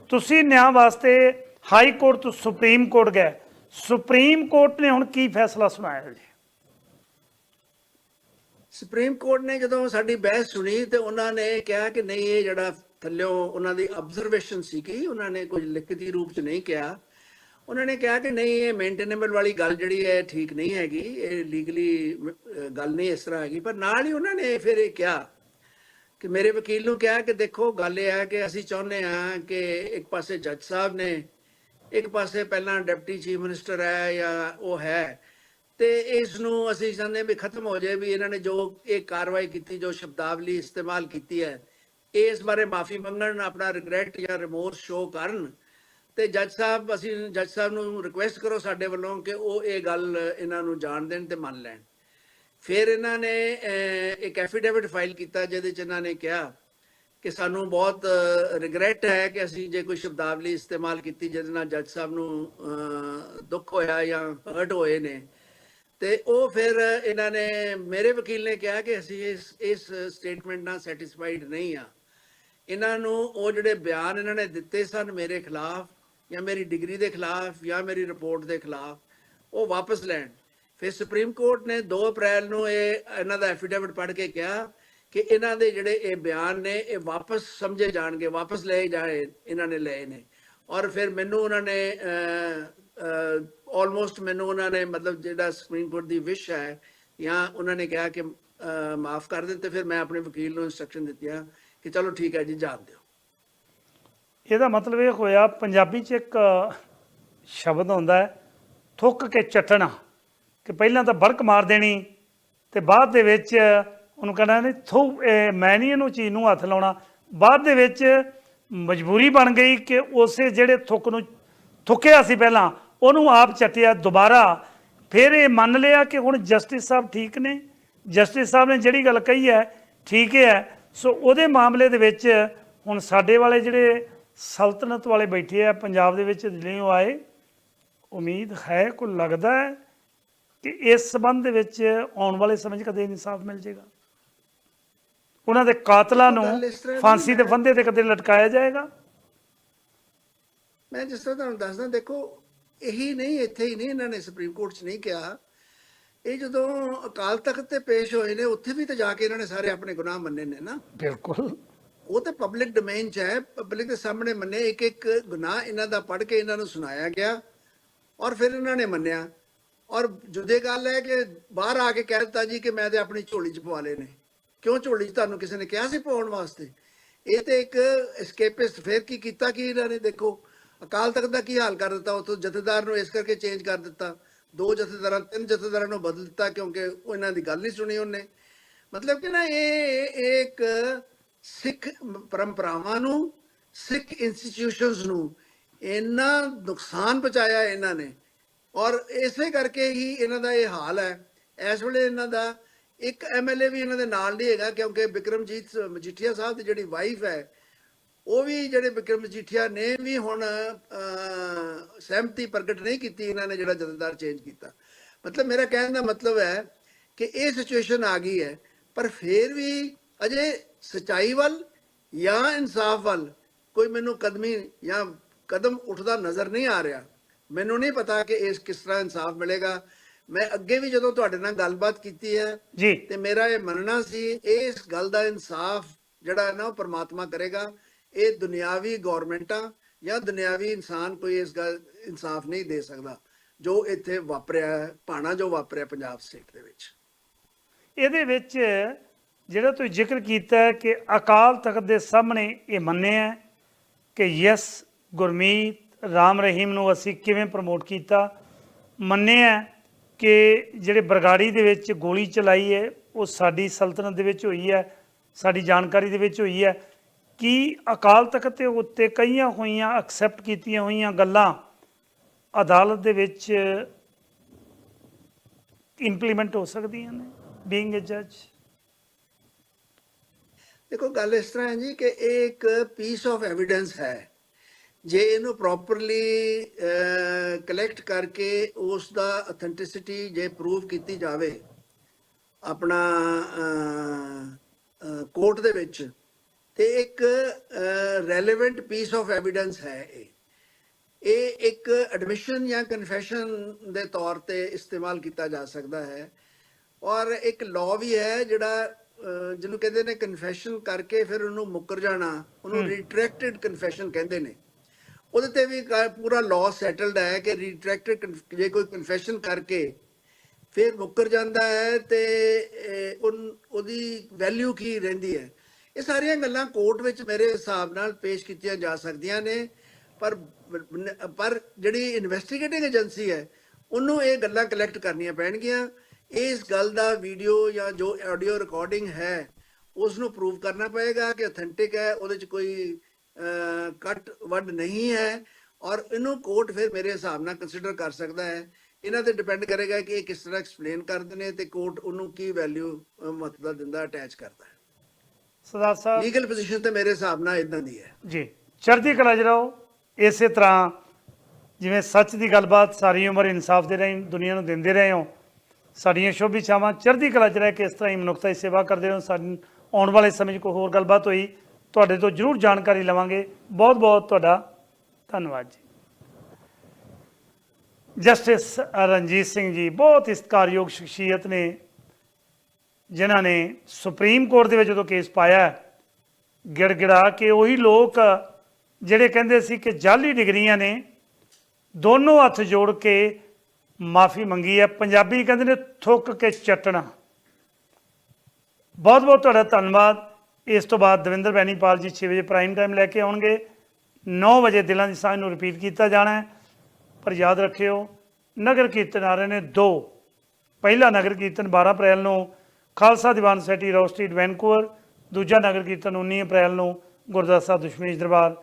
ਤੁਸੀਂ ਨਿਆਂ ਵਾਸਤੇ ਹਾਈ ਕੋਰਟ ਤੋਂ ਸੁਪਰੀਮ ਕੋਰਟ ਗਏ। ਸੁਪਰੀਮ ਕੋਰਟ ਨੇ ਹੁਣ ਕੀ ਫੈਸਲਾ ਸੁਣਾਇਆ ਜੀ? ਸੁਪਰੀਮ ਕੋਰਟ ਨੇ ਜਦੋਂ ਸਾਡੀ ਬਹਿਸ ਸੁਣੀ ਤੇ ਉਹਨਾਂ ਨੇ ਕਿਹਾ ਕਿ ਨਹੀਂ, ਇਹ ਜਿਹੜਾ ਥੱਲਿਓ ਉਹਨਾਂ ਦੀ ਆਬਜ਼ਰਵੇਸ਼ਨ ਸੀ ਕਿ ਉਹਨਾਂ ਨੇ ਕੁਝ ਲਿਖਤੀ ਰੂਪ ਚ ਨਹੀਂ ਕਿਹਾ। ਉਹਨਾਂ ਨੇ ਕਿਹਾ ਕਿ ਨਹੀਂ, ਇਹ ਮੇਨਟੇਨੇਬਲ ਵਾਲੀ ਗੱਲ ਜਿਹੜੀ ਹੈ ਠੀਕ ਨਹੀਂ ਹੈਗੀ। ਇਹ ਲੀਗਲੀ ਗੱਲ ਨਹੀਂ ਇਸ ਤਰ੍ਹਾਂ ਹੈਗੀ। ਪਰ ਨਾਲ ਹੀ ਉਹਨਾਂ ਨੇ ਫਿਰ ਇਹ ਕਿਹਾ ਕਿ ਮੇਰੇ ਵਕੀਲ ਨੂੰ ਕਿਹਾ ਕਿ ਦੇਖੋ, ਗੱਲ ਇਹ ਹੈ ਕਿ ਅਸੀਂ ਚਾਹੁੰਦੇ ਹਾਂ ਕਿ ਇੱਕ ਪਾਸੇ ਜੱਜ ਸਾਹਿਬ ਨੇ, ਇੱਕ ਪਾਸੇ ਪਹਿਲਾਂ ਡਿਪਟੀ ਚੀਫ ਮਿਨਿਸਟਰ ਹੈ ਜਾਂ ਉਹ ਹੈ, ਤੇ ਇਸ ਨੂੰ ਅਸੀਂ ਚਾਹੁੰਦੇ ਹਾਂ ਵੀ ਖਤਮ ਹੋ ਜਾਏ, ਵੀ ਇਹਨਾਂ ਨੇ ਜੋ ਇਹ ਕਾਰਵਾਈ ਕੀਤੀ, ਜੋ ਸ਼ਬਦਾਵਲੀ ਇਸਤੇਮਾਲ ਕੀਤੀ ਹੈ, ਇਸ ਬਾਰੇ ਮਾਫੀ ਮੰਗਣ, ਆਪਣਾ ਰਿਗਰੈਟ ਜਾਂ ਰਿਮੋਰਸ ਸ਼ੋ ਕਰਨ। ਤੇ ਜੱਜ ਸਾਹਿਬ, ਅਸੀਂ ਜੱਜ ਸਾਹਿਬ ਨੂੰ ਰਿਕੁਐਸਟ ਕਰੋ ਸਾਡੇ ਵੱਲੋਂ ਕਿ ਉਹ ਇਹ ਗੱਲ ਇਹਨਾਂ ਨੂੰ ਜਾਣ ਦੇਣ ਤੇ ਮੰਨ ਲੈਣ। ਫਿਰ ਇਹਨਾਂ ਨੇ ਇੱਕ ਐਫੀਡੇਵਿਟ ਫਾਈਲ ਕੀਤਾ ਜਿਹਦੇ ਚ ਇਹਨਾਂ ਨੇ ਕਿਹਾ ਕਿ ਸਾਨੂੰ ਬਹੁਤ ਰਿਗਰੈਟ ਹੈ ਕਿ ਅਸੀਂ ਜੇ ਕੋਈ ਸ਼ਬਦਾਵਲੀ ਇਸਤੇਮਾਲ ਕੀਤੀ ਜਿਹਦੇ ਨਾਲ ਜੱਜ ਸਾਹਿਬ ਨੂੰ ਦੁੱਖ ਹੋਇਆ ਜਾਂ ਹਰਟ ਹੋਏ ਨੇ। ਤੇ ਉਹ ਫਿਰ ਇਹਨਾਂ ਨੇ, ਮੇਰੇ ਵਕੀਲ ਨੇ ਕਿਹਾ ਕਿ ਅਸੀਂ ਇਸ ਇਸ ਸਟੇਟਮੈਂਟ ਨਾਲ ਸੈਟੀਸਫਾਈਡ ਨਹੀਂ ਆ। ਇਹਨਾਂ ਨੂੰ ਉਹ ਜਿਹੜੇ ਬਿਆਨ ਇਹਨਾਂ ਨੇ ਦਿੱਤੇ ਸਨ ਮੇਰੇ ਖਿਲਾਫ ਜਾਂ ਮੇਰੀ ਡਿਗਰੀ ਦੇ ਖਿਲਾਫ ਜਾਂ ਮੇਰੀ ਰਿਪੋਰਟ ਦੇ ਖਿਲਾਫ, ਉਹ ਵਾਪਸ ਲੈਣ। ਫਿਰ ਸੁਪਰੀਮ ਕੋਰਟ ਨੇ 2 ਅਪ੍ਰੈਲ ਨੂੰ ਇਹ, ਇਹਨਾਂ ਦਾ ਐਫੀਡੇਵਿਟ ਪੜ੍ਹ ਕੇ ਕਿਹਾ ਕਿ ਇਹਨਾਂ ਦੇ ਜਿਹੜੇ ਇਹ ਬਿਆਨ ਨੇ, ਇਹ ਵਾਪਸ ਸਮਝੇ ਜਾਣਗੇ, ਵਾਪਸ ਲਏ ਜਾਏ, ਇਹਨਾਂ ਨੇ ਲਏ ਨੇ। ਔਰ ਫਿਰ ਮੈਨੂੰ ਉਹਨਾਂ ਨੇ ਆਲਮੋਸਟ ਮੈਨੂੰ ਉਹਨਾਂ ਨੇ ਮਤਲਬ ਜਿਹੜਾ ਸੁਪਰੀਮ ਕੋਰਟ ਦੀ ਵਿਸ਼ ਹੈ, ਜਾਂ ਉਹਨਾਂ ਨੇ ਕਿਹਾ ਕਿ ਮਾਫ ਕਰ ਦੇ ਤੇ ਫਿਰ ਮੈਂ ਆਪਣੇ ਵਕੀਲ ਨੂੰ ਇਨਸਟਰਕਸ਼ਨ ਦਿੱਤੀਆਂ ਕਿ ਚਲੋ ਠੀਕ ਹੈ ਜੀ, ਜਾਣ ਦਿਓ। ਇਹਦਾ ਮਤਲਬ ਇਹ ਹੋਇਆ, ਪੰਜਾਬੀ 'ਚ ਇੱਕ ਸ਼ਬਦ ਹੁੰਦਾ ਹੈ, ਥੁੱਕ ਕੇ ਚੱਟਣਾ। ਕਿ ਪਹਿਲਾਂ ਤਾਂ ਬਰਕ ਮਾਰ ਦੇਣੀ, ਤੇ ਬਾਅਦ ਦੇ ਵਿੱਚ ਉਹਨੂੰ ਕਹਿੰਦਾ ਨਹੀਂ ਥੂ, ਇਹ ਮੈਂ ਨਹੀਂ ਇਹਨੂੰ ਚੀਜ਼ ਨੂੰ ਹੱਥ ਲਾਉਣਾ। ਬਾਅਦ ਦੇ ਵਿੱਚ ਮਜਬੂਰੀ ਬਣ ਗਈ ਕਿ ਉਸੇ ਜਿਹੜੇ ਥੁੱਕ ਨੂੰ ਥੁੱਕਿਆ ਸੀ ਪਹਿਲਾਂ, ਉਹਨੂੰ ਆਪ ਚੱਟਿਆ ਦੁਬਾਰਾ। ਫਿਰ ਇਹ ਮੰਨ ਲਿਆ ਕਿ ਹੁਣ ਜਸਟਿਸ ਸਾਹਿਬ ਠੀਕ ਨੇ। ਜਸਟਿਸ ਸਾਹਿਬ ਨੇ ਜਿਹੜੀ ਗੱਲ ਕਹੀ ਹੈ, ਠੀਕ ਹੈ। ਸੋ ਉਹਦੇ ਮਾਮਲੇ ਦੇ ਵਿੱਚ ਹੁਣ ਸਾਡੇ ਵਾਲੇ ਜਿਹੜੇ ਸਲਤਨਤ ਵਾਲੇ ਬੈਠੇ ਆ ਪੰਜਾਬ ਦੇ ਵਿੱਚ ਦਿੱਲੀੋਂ ਆਏ ਉਮੀਦ ਹੈ ਕੋਈ ਲੱਗਦਾ ਹੈ ਕਿ ਇਸ ਸਬੰਧ ਦੇ ਵਿੱਚ ਆਉਣ ਵਾਲੇ ਸਮੇਂ 'ਚ ਕਦੇ ਇਨਸਾਫ ਮਿਲ ਜਾਏਗਾ। ਉਹਨਾਂ ਦੇ ਕਾਤਲਾਂ ਨੂੰ ਫਾਂਸੀ ਦੇ। ਫੰਦੇ ਤੇ ਕਦੇ ਲਟਕਾਇਆ ਜਾਏਗਾ? ਮੈਂ ਜਿਸ ਤਰ੍ਹਾਂ ਤੁਹਾਨੂੰ ਦੱਸਦਾ ਦੇਖੋ ਇਹੀ ਨਹੀਂ ਇੱਥੇ ਹੀ ਨਹੀਂ ਇਹਨਾਂ ਨੇ ਸੁਪਰੀਮ ਕੋਰਟ 'ਚ ਨਹੀਂ ਕਿਹਾ। ਇਹ ਜਦੋਂ ਅਕਾਲ ਤਖਤ ਤੇ ਪੇਸ਼ ਹੋਏ ਨੇ ਉੱਥੇ ਵੀ ਤਾਂ ਜਾ ਕੇ ਇਹਨਾਂ ਨੇ ਸਾਰੇ ਆਪਣੇ ਗੁਨਾਹ ਮੰਨੇ ਨੇ ਨਾ। ਬਿਲਕੁਲ। ਉਹ ਤਾਂ ਪਬਲਿਕ ਡੋਮੇਨ 'ਚ ਹੈ ਪਬਲਿਕ ਦੇ ਸਾਹਮਣੇ ਮੰਨੇ ਇੱਕ ਇੱਕ ਗੁਨਾਹ ਇਹਨਾਂ ਦਾ ਪੜ੍ਹ ਕੇ ਇਹਨਾਂ ਨੂੰ ਸੁਣਾਇਆ ਗਿਆ ਔਰ ਫਿਰ ਇਹਨਾਂ ਨੇ ਮੰਨਿਆ। ਔਰ ਜੁਦੇ ਗੱਲ ਹੈ ਕਿ ਬਾਹਰ ਆ ਕੇ ਕਹਿ ਦਿੱਤਾ ਜੀ ਕਿ ਮੈਂ ਤੇ ਆਪਣੀ ਝੋਲੀ 'ਚ ਪਵਾ ਲਏ ਨੇ। ਕਿਉਂ ਝੋਲੀ 'ਚ? ਤੁਹਾਨੂੰ ਕਿਸੇ ਨੇ ਕਿਹਾ ਸੀ ਪਾਉਣ ਵਾਸਤੇ? ਇਹ ਤੇ ਇੱਕ ਐਸਕੇਪਿਸਟ ਫਿਰ ਕੀ ਕੀਤਾ ਕਿ ਇਹਨਾਂ ਨੇ? ਦੇਖੋ, ਅਕਾਲ ਤਖਤ ਦਾ ਕੀ ਹਾਲ ਕਰ ਦਿੱਤਾ? ਉਥੋਂ ਜਥੇਦਾਰ ਨੂੰ ਇਸ ਕਰਕੇ ਚੇਂਜ ਕਰ ਦਿੱਤਾ। ਦੋ ਜਥੇਦਾਰਾਂ, ਤਿੰਨ ਜਥੇਦਾਰਾਂ ਨੂੰ ਬਦਲ ਦਿੱਤਾ ਕਿਉਂਕਿ ਉਹ ਇਹਨਾਂ ਦੀ ਗੱਲ ਨਹੀਂ ਸੁਣੀ ਉਹਨੇ। ਮਤਲਬ ਕਿ ਨਾ ਇਹ ਇਹ ਇੱਕ ਸਿੱਖ ਪਰੰਪਰਾਵਾਂ ਨੂੰ, ਸਿੱਖ ਇੰਸਟੀਟਿਊਸ਼ਨਸ ਨੂੰ ਇੰਨਾ ਨੁਕਸਾਨ ਪਹੁੰਚਾਇਆ ਇਹਨਾਂ ਨੇ। ਔਰ ਇਸੇ ਕਰਕੇ ਹੀ ਇਹਨਾਂ ਦਾ ਇਹ ਹਾਲ ਹੈ। ਇਸ ਵੇਲੇ ਇਹਨਾਂ ਦਾ ਇੱਕ ਐਮਐਲਏ ਵੀ ਇਹਨਾਂ ਦੇ ਨਾਲ ਨਹੀਂ ਹੈਗਾ, ਕਿਉਂਕਿ ਬਿਕਰਮਜੀਤ ਮਜੀਠੀਆ ਸਾਹਿਬ ਦੀ ਜਿਹੜੀ ਵਾਈਫ ਹੈ, ਉਹ ਵੀ ਜਿਹੜੇ ਬਿਕਰਮ ਮਜੀਠੀਆ ਨੇ ਵੀ ਹੁਣ ਸਹਿਮਤੀ ਪ੍ਰਗਟ ਨਹੀਂ ਕੀਤੀ ਇਹਨਾਂ ਨੇ ਜਿਹੜਾ ਜਥੇਦਾਰ ਚੇਂਜ ਕੀਤਾ। ਮਤਲਬ ਮੇਰਾ ਕਹਿਣ ਦਾ ਮਤਲਬ ਹੈ ਕਿ ਇਹ ਸਿਚੁਏਸ਼ਨ ਆ ਗਈ ਹੈ, ਪਰ ਫਿਰ ਵੀ ਅਜੇ ਸਚਾਈ ਵੱਲ ਜਾਂ ਇਨਸਾਫ ਵੱਲ ਕੋਈ ਮੈਨੂੰ ਕਦਮੀ ਜਾਂ ਕਦਮ ਉੱਠਦਾ ਨਜ਼ਰ ਨਹੀਂ ਆ ਰਿਹਾ। ਮੈਨੂੰ ਨਹੀਂ ਪਤਾ ਕਿ ਇਸ ਕਿਸ ਤਰ੍ਹਾਂ ਇਨਸਾਫ ਮਿਲੇਗਾ। ਮੈਂ ਅੱਗੇ ਵੀ ਜਦੋਂ ਤੁਹਾਡੇ ਨਾਲ ਗੱਲਬਾਤ ਕੀਤੀ ਹੈ ਤੇ ਮੇਰਾ ਇਹ ਮੰਨਣਾ ਸੀ ਇਸ ਗੱਲ ਦਾ ਇਨਸਾਫ ਜਿਹੜਾ ਹੈ ਨਾ ਉਹ ਪ੍ਰਮਾਤਮਾ ਕਰੇਗਾ। ਇਹ ਦੁਨਿਆਵੀ ਗਵਰਨਮੈਂਟਾਂ ਜਾਂ ਦੁਨਿਆਵੀ ਇਨਸਾਨ ਕੋਈ ਇਸ ਗੱਲ ਇਨਸਾਫ ਨਹੀਂ ਦੇ ਸਕਦਾ ਜੋ ਇੱਥੇ ਵਾਪਰਿਆ ਹੈ, ਭਾਣਾ ਜੋ ਵਾਪਰਿਆ ਪੰਜਾਬ ਸਟੇਟ ਦੇ ਵਿੱਚ। ਇਹਦੇ ਵਿੱਚ ਜਿਹੜਾ ਤੁਸੀਂ ਜ਼ਿਕਰ ਕੀਤਾ ਹੈ ਕਿ ਅਕਾਲ ਤਖਤ ਦੇ ਸਾਹਮਣੇ ਇਹ ਮੰਨਿਆ ਕਿ ਯੈਸ, ਗੁਰਮੀਤ, ਰਾਮ ਰਹੀਮ ਨੂੰ ਅਸੀਂ ਕਿਵੇਂ ਪ੍ਰਮੋਟ ਕੀਤਾ? ਮੰਨਿਆ ਕਿ ਜਿਹੜੇ ਬਰਗਾੜੀ ਦੇ ਵਿੱਚ ਗੋਲੀ ਚਲਾਈ ਹੈ, ਉਹ ਸਾਡੀ ਸਲਤਨਤ ਦੇ ਵਿੱਚ ਹੋਈ ਹੈ, ਸਾਡੀ ਜਾਣਕਾਰੀ ਦੇ ਵਿੱਚ ਹੋਈ ਹੈ। ਕੀ ਅਕਾਲ ਤਖਤ ਦੇ ਉੱਤੇ ਕਈਆਂ ਹੋਈਆਂ ਐਕਸੈਪਟ ਕੀਤੀਆਂ ਹੋਈਆਂ ਗੱਲਾਂ ਅਦਾਲਤ ਦੇ ਵਿੱਚ ਇੰਪਲੀਮੈਂਟ ਹੋ ਸਕਦੀਆਂ ਨੇ ਬੀਇੰਗ ਅ ਜੱਜ ਦੇਖੋ ਗੱਲ ਇਸ ਤਰ੍ਹਾਂ ਹੈ ਜੀ ਕਿ ਇਹ ਇੱਕ ਪੀਸ ਆਫ ਐਵੀਡੈਂਸ ਹੈ। ਜੇ ਇਹਨੂੰ ਪ੍ਰੋਪਰਲੀ ਕਲੈਕਟ ਕਰਕੇ ਉਸ ਦਾ ਅਥੈਂਟਿਸਿਟੀ ਜੇ ਪ੍ਰੂਵ ਕੀਤੀ ਜਾਵੇ, ਆਪਣਾ ਕੋਰਟ ਦੇ ਵਿੱਚ, ਤੇ ਇੱਕ ਰੈਲੇਵੈਂਟ ਪੀਸ ਆਫ ਐਵੀਡੈਂਸ ਹੈ ਇਹ। ਇਹ ਇੱਕ ਐਡਮਿਸ਼ਨ ਜਾਂ ਕਨਫੈਸ਼ਨ ਦੇ ਤੌਰ ਤੇ ਇਸਤੇਮਾਲ ਕੀਤਾ ਜਾ ਸਕਦਾ ਹੈ। ਔਰ ਇੱਕ ਲਾਅ ਵੀ ਹੈ ਜਿਹੜਾ ਜਿਹਨੂੰ ਕਹਿੰਦੇ ਨੇ ਕਨਫੈਸ਼ਨ ਕਰਕੇ ਫਿਰ ਉਹਨੂੰ ਮੁੱਕਰ ਜਾਣਾ ਉਹਨੂੰ ਰਿਟਰੈਕਟਡ ਕਨਫੈਸ਼ਨ ਕਹਿੰਦੇ ਨੇ। ਉਹਦੇ ਤੇ ਵੀ ਪੂਰਾ ਲਾਅ ਸੈਟਲਡ ਹੈ ਕਿ ਰਿਟਰੈਕਟਡ ਜੇ ਕੋਈ ਕਨਫੈਸ਼ਨ ਕਰਕੇ ਫਿਰ ਮੁੱਕਰ ਜਾਂਦਾ ਹੈ ਤੇ ਉਹਦੀ ਵੈਲਿਊ ਕੀ ਰਹਿੰਦੀ ਹੈ। ਇਹ ਸਾਰੀਆਂ ਗੱਲਾਂ ਕੋਰਟ ਵਿੱਚ ਮੇਰੇ ਹਿਸਾਬ ਨਾਲ ਪੇਸ਼ ਕੀਤੀਆਂ ਜਾ ਸਕਦੀਆਂ ਨੇ ਪਰ ਪਰ ਜਿਹੜੀ ਇਨਵੈਸਟੀਗੇਟਿੰਗ ਏਜੰਸੀ ਹੈ ਉਹਨੂੰ ਇਹ ਗੱਲਾਂ ਕਲੈਕਟ ਕਰਨੀਆਂ ਪੈਣਗੀਆਂ। ਇਸ ਗੱਲ ਦਾ ਵੀਡੀਓ ਜਾਂ ਜੋ ਆਡੀਓ ਰਿਕਾਰਡਿੰਗ ਹੈ ਉਸ ਨੂੰ ਪ੍ਰੂਵ ਕਰਨਾ ਪਏਗਾ ਕਿ ਅਥੈਂਟਿਕ ਹੈ ਉਹਦੇ ਚ ਕੋਈ ਕੱਟ ਵੱਡ ਨਹੀਂ ਹੈ ਔਰ ਇਹਨੂੰ ਕੋਰਟ ਫਿਰ ਮੇਰੇ ਹਿਸਾਬ ਨਾਲ ਕੰਸੀਡਰ ਕਰ ਸਕਦਾ ਹੈ। ਇਹਨਾਂ ਤੇ ਡਿਪੈਂਡ ਕਰੇਗਾ ਕਿ ਇਹ ਕਿਸ ਤਰ੍ਹਾਂ ਐਕਸਪਲੇਨ ਕਰਦੇ ਨੇ ਤੇ ਕੋਰਟ ਉਹਨੂੰ ਕੀ ਵੈਲਿਊ ਮਹੱਤਵ ਦਿੰਦਾ ਅਟੈਚ ਕਰਦਾ ਹੈ। ਸਰਦਾਰ ਸਾਹਿਬ ਲੀਗਲ ਪੋਜੀਸ਼ਨ ਤੇ ਮੇਰੇ ਹਿਸਾਬ ਨਾਲ ਇਦਾਂ ਦੀ ਹੈ। ਜੀ। ਚੜ੍ਹਦੀ ਕਲਾ ਰਹੋ। ਇਸੇ ਤਰ੍ਹਾਂ ਜਿਵੇਂ ਸੱਚ ਦੀ ਗੱਲਬਾਤ ਸਾਰੀ ਉਮਰ ਇਨਸਾਫ ਦੇ ਰਾਹੀਂ ਦੁਨੀਆ ਨੂੰ ਦਿੰਦੇ ਰਹੇ ਹੋ ਸਾਡੀਆਂ ਸ਼ੁਭ ਇੱਛਾਵਾਂ ਚੜ੍ਹਦੀ ਕਲਾ 'ਚ ਰਹਿ ਕੇ ਇਸ ਤਰ੍ਹਾਂ ਹੀ ਮਨੁੱਖਤਾ ਦੀ ਸੇਵਾ ਕਰਦੇ ਰਹੋ। ਸਾਨੂੰ ਆਉਣ ਵਾਲੇ ਸਮੇਂ 'ਚ ਕੋਈ ਹੋਰ ਗੱਲਬਾਤ ਹੋਈ ਤੁਹਾਡੇ ਤੋਂ ਜ਼ਰੂਰ ਜਾਣਕਾਰੀ ਲਵਾਂਗੇ। ਬਹੁਤ ਬਹੁਤ ਤੁਹਾਡਾ ਧੰਨਵਾਦ ਜੀ। ਜਸਟਿਸ ਰਣਜੀਤ ਸਿੰਘ ਜੀ ਬਹੁਤ ਹੀ ਸਤਿਕਾਰਯੋਗ ਸ਼ਖਸੀਅਤ ਨੇ ਜਿਨ੍ਹਾਂ ਨੇ ਸੁਪਰੀਮ ਕੋਰਟ ਦੇ ਵਿੱਚ ਜਦੋਂ ਕੇਸ ਪਾਇਆ ਹੈ, ਗਿੜਗਿੜਾ ਕੇ ਉਹੀ ਲੋਕ ਜਿਹੜੇ ਕਹਿੰਦੇ ਸੀ ਕਿ ਜਾਲੀ ਡਿਗਰੀਆਂ ਨੇ ਦੋਨੋਂ ਹੱਥ ਜੋੜ ਕੇ ਮਾਫੀ ਮੰਗੀ ਹੈ। ਪੰਜਾਬੀ ਕਹਿੰਦੇ ਨੇ, ਥੁੱਕ ਕੇ ਚੱਟਣਾ। ਬਹੁਤ ਬਹੁਤ ਤੁਹਾਡਾ ਧੰਨਵਾਦ। ਇਸ ਤੋਂ ਬਾਅਦ ਦਵਿੰਦਰ ਬੈਨੀਪਾਲ ਜੀ 6 ਵਜੇ ਪ੍ਰਾਈਮ ਟਾਈਮ ਲੈ ਕੇ ਆਉਣਗੇ। 9 ਵਜੇ ਦਿਲਾਂ ਦੀ ਸਾਂਝ ਨੂੰ ਰਿਪੀਟ ਕੀਤਾ ਜਾਣਾ ਹੈ। ਪਰ ਯਾਦ ਰੱਖਿਓ, ਨਗਰ ਕੀਰਤਨ ਆ ਰਹੇ ਨੇ ਦੋ। ਪਹਿਲਾ ਨਗਰ ਕੀਰਤਨ 12 ਅਪ੍ਰੈਲ ਨੂੰ, ਖਾਲਸਾ ਦੀਵਾਨ ਸੈਟੀ ਰੋ ਸਟਰੀਟ, ਵੈਨਕੂਵਰ। ਦੂਜਾ ਨਗਰ ਕੀਰਤਨ 19 ਅਪ੍ਰੈਲ ਨੂੰ ਗੁਰਦੁਆਰਾ ਸਾਹਿਬ ਦੁਸ਼ਮੇਸ਼ ਦਰਬਾਰ।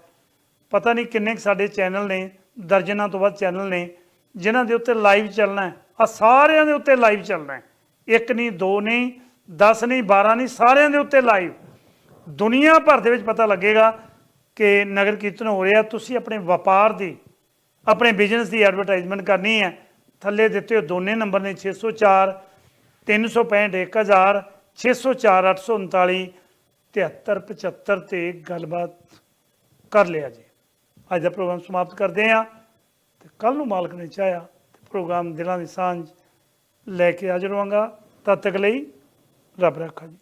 ਪਤਾ ਨਹੀਂ ਕਿੰਨੇ ਕੁ ਸਾਡੇ ਚੈਨਲ ਨੇ, ਦਰਜਨਾਂ ਤੋਂ ਵੱਧ ਚੈਨਲ ਨੇ। ਜਿਨ੍ਹਾਂ ਦੇ ਉੱਤੇ ਲਾਈਵ ਚੱਲਣਾ ਹੈ ਆ ਸਾਰਿਆਂ ਦੇ ਉੱਤੇ ਲਾਈਵ ਚੱਲਣਾ ਹੈ। ਇੱਕ ਨਹੀਂ, ਦੋ ਨਹੀਂ 10 ਨਹੀਂ 12 ਨਹੀਂ, ਸਾਰਿਆਂ ਦੇ ਉੱਤੇ ਲਾਈਵ। ਦੁਨੀਆ ਭਰ ਦੇ ਵਿੱਚ ਪਤਾ ਲੱਗੇਗਾ ਕਿ ਨਗਰ ਕੀਰਤਨ ਹੋ ਰਿਹਾ, ਤੁਸੀਂ ਆਪਣੇ ਵਪਾਰ ਦੀ, ਆਪਣੇ ਬਿਜ਼ਨਸ ਦੀ ਐਡਵਰਟਾਈਜ਼ਮੈਂਟ ਕਰਨੀ ਹੈ। ਥੱਲੇ ਦਿੱਤੇ ਹੋਏ ਦੋਨੇ ਨੰਬਰ ਨੇ 604 365 1000 604 839 7375 ਤੇ ਗੱਲਬਾਤ ਕਰ ਲਿਆ ਜੀ। ਅੱਜ ਦਾ ਪ੍ਰੋਗਰਾਮ ਸਮਾਪਤ ਕਰਦੇ ਹਾਂ। ਤੇ ਕੱਲ ਨੂੰ ਮਾਲਕ ਨੇ ਚਾਹਿਆ ਤੇ ਪ੍ਰੋਗਰਾਮ ਦਿਲਾਂ ਦੀ ਸਾਂਝ ਲੈ ਕੇ ਹਾਜ਼ਰ ਹੋਵਾਂਗਾ। ਤਦ ਤੱਕ ਲਈ ਰੱਬ ਰੱਖਾ ਜੀ।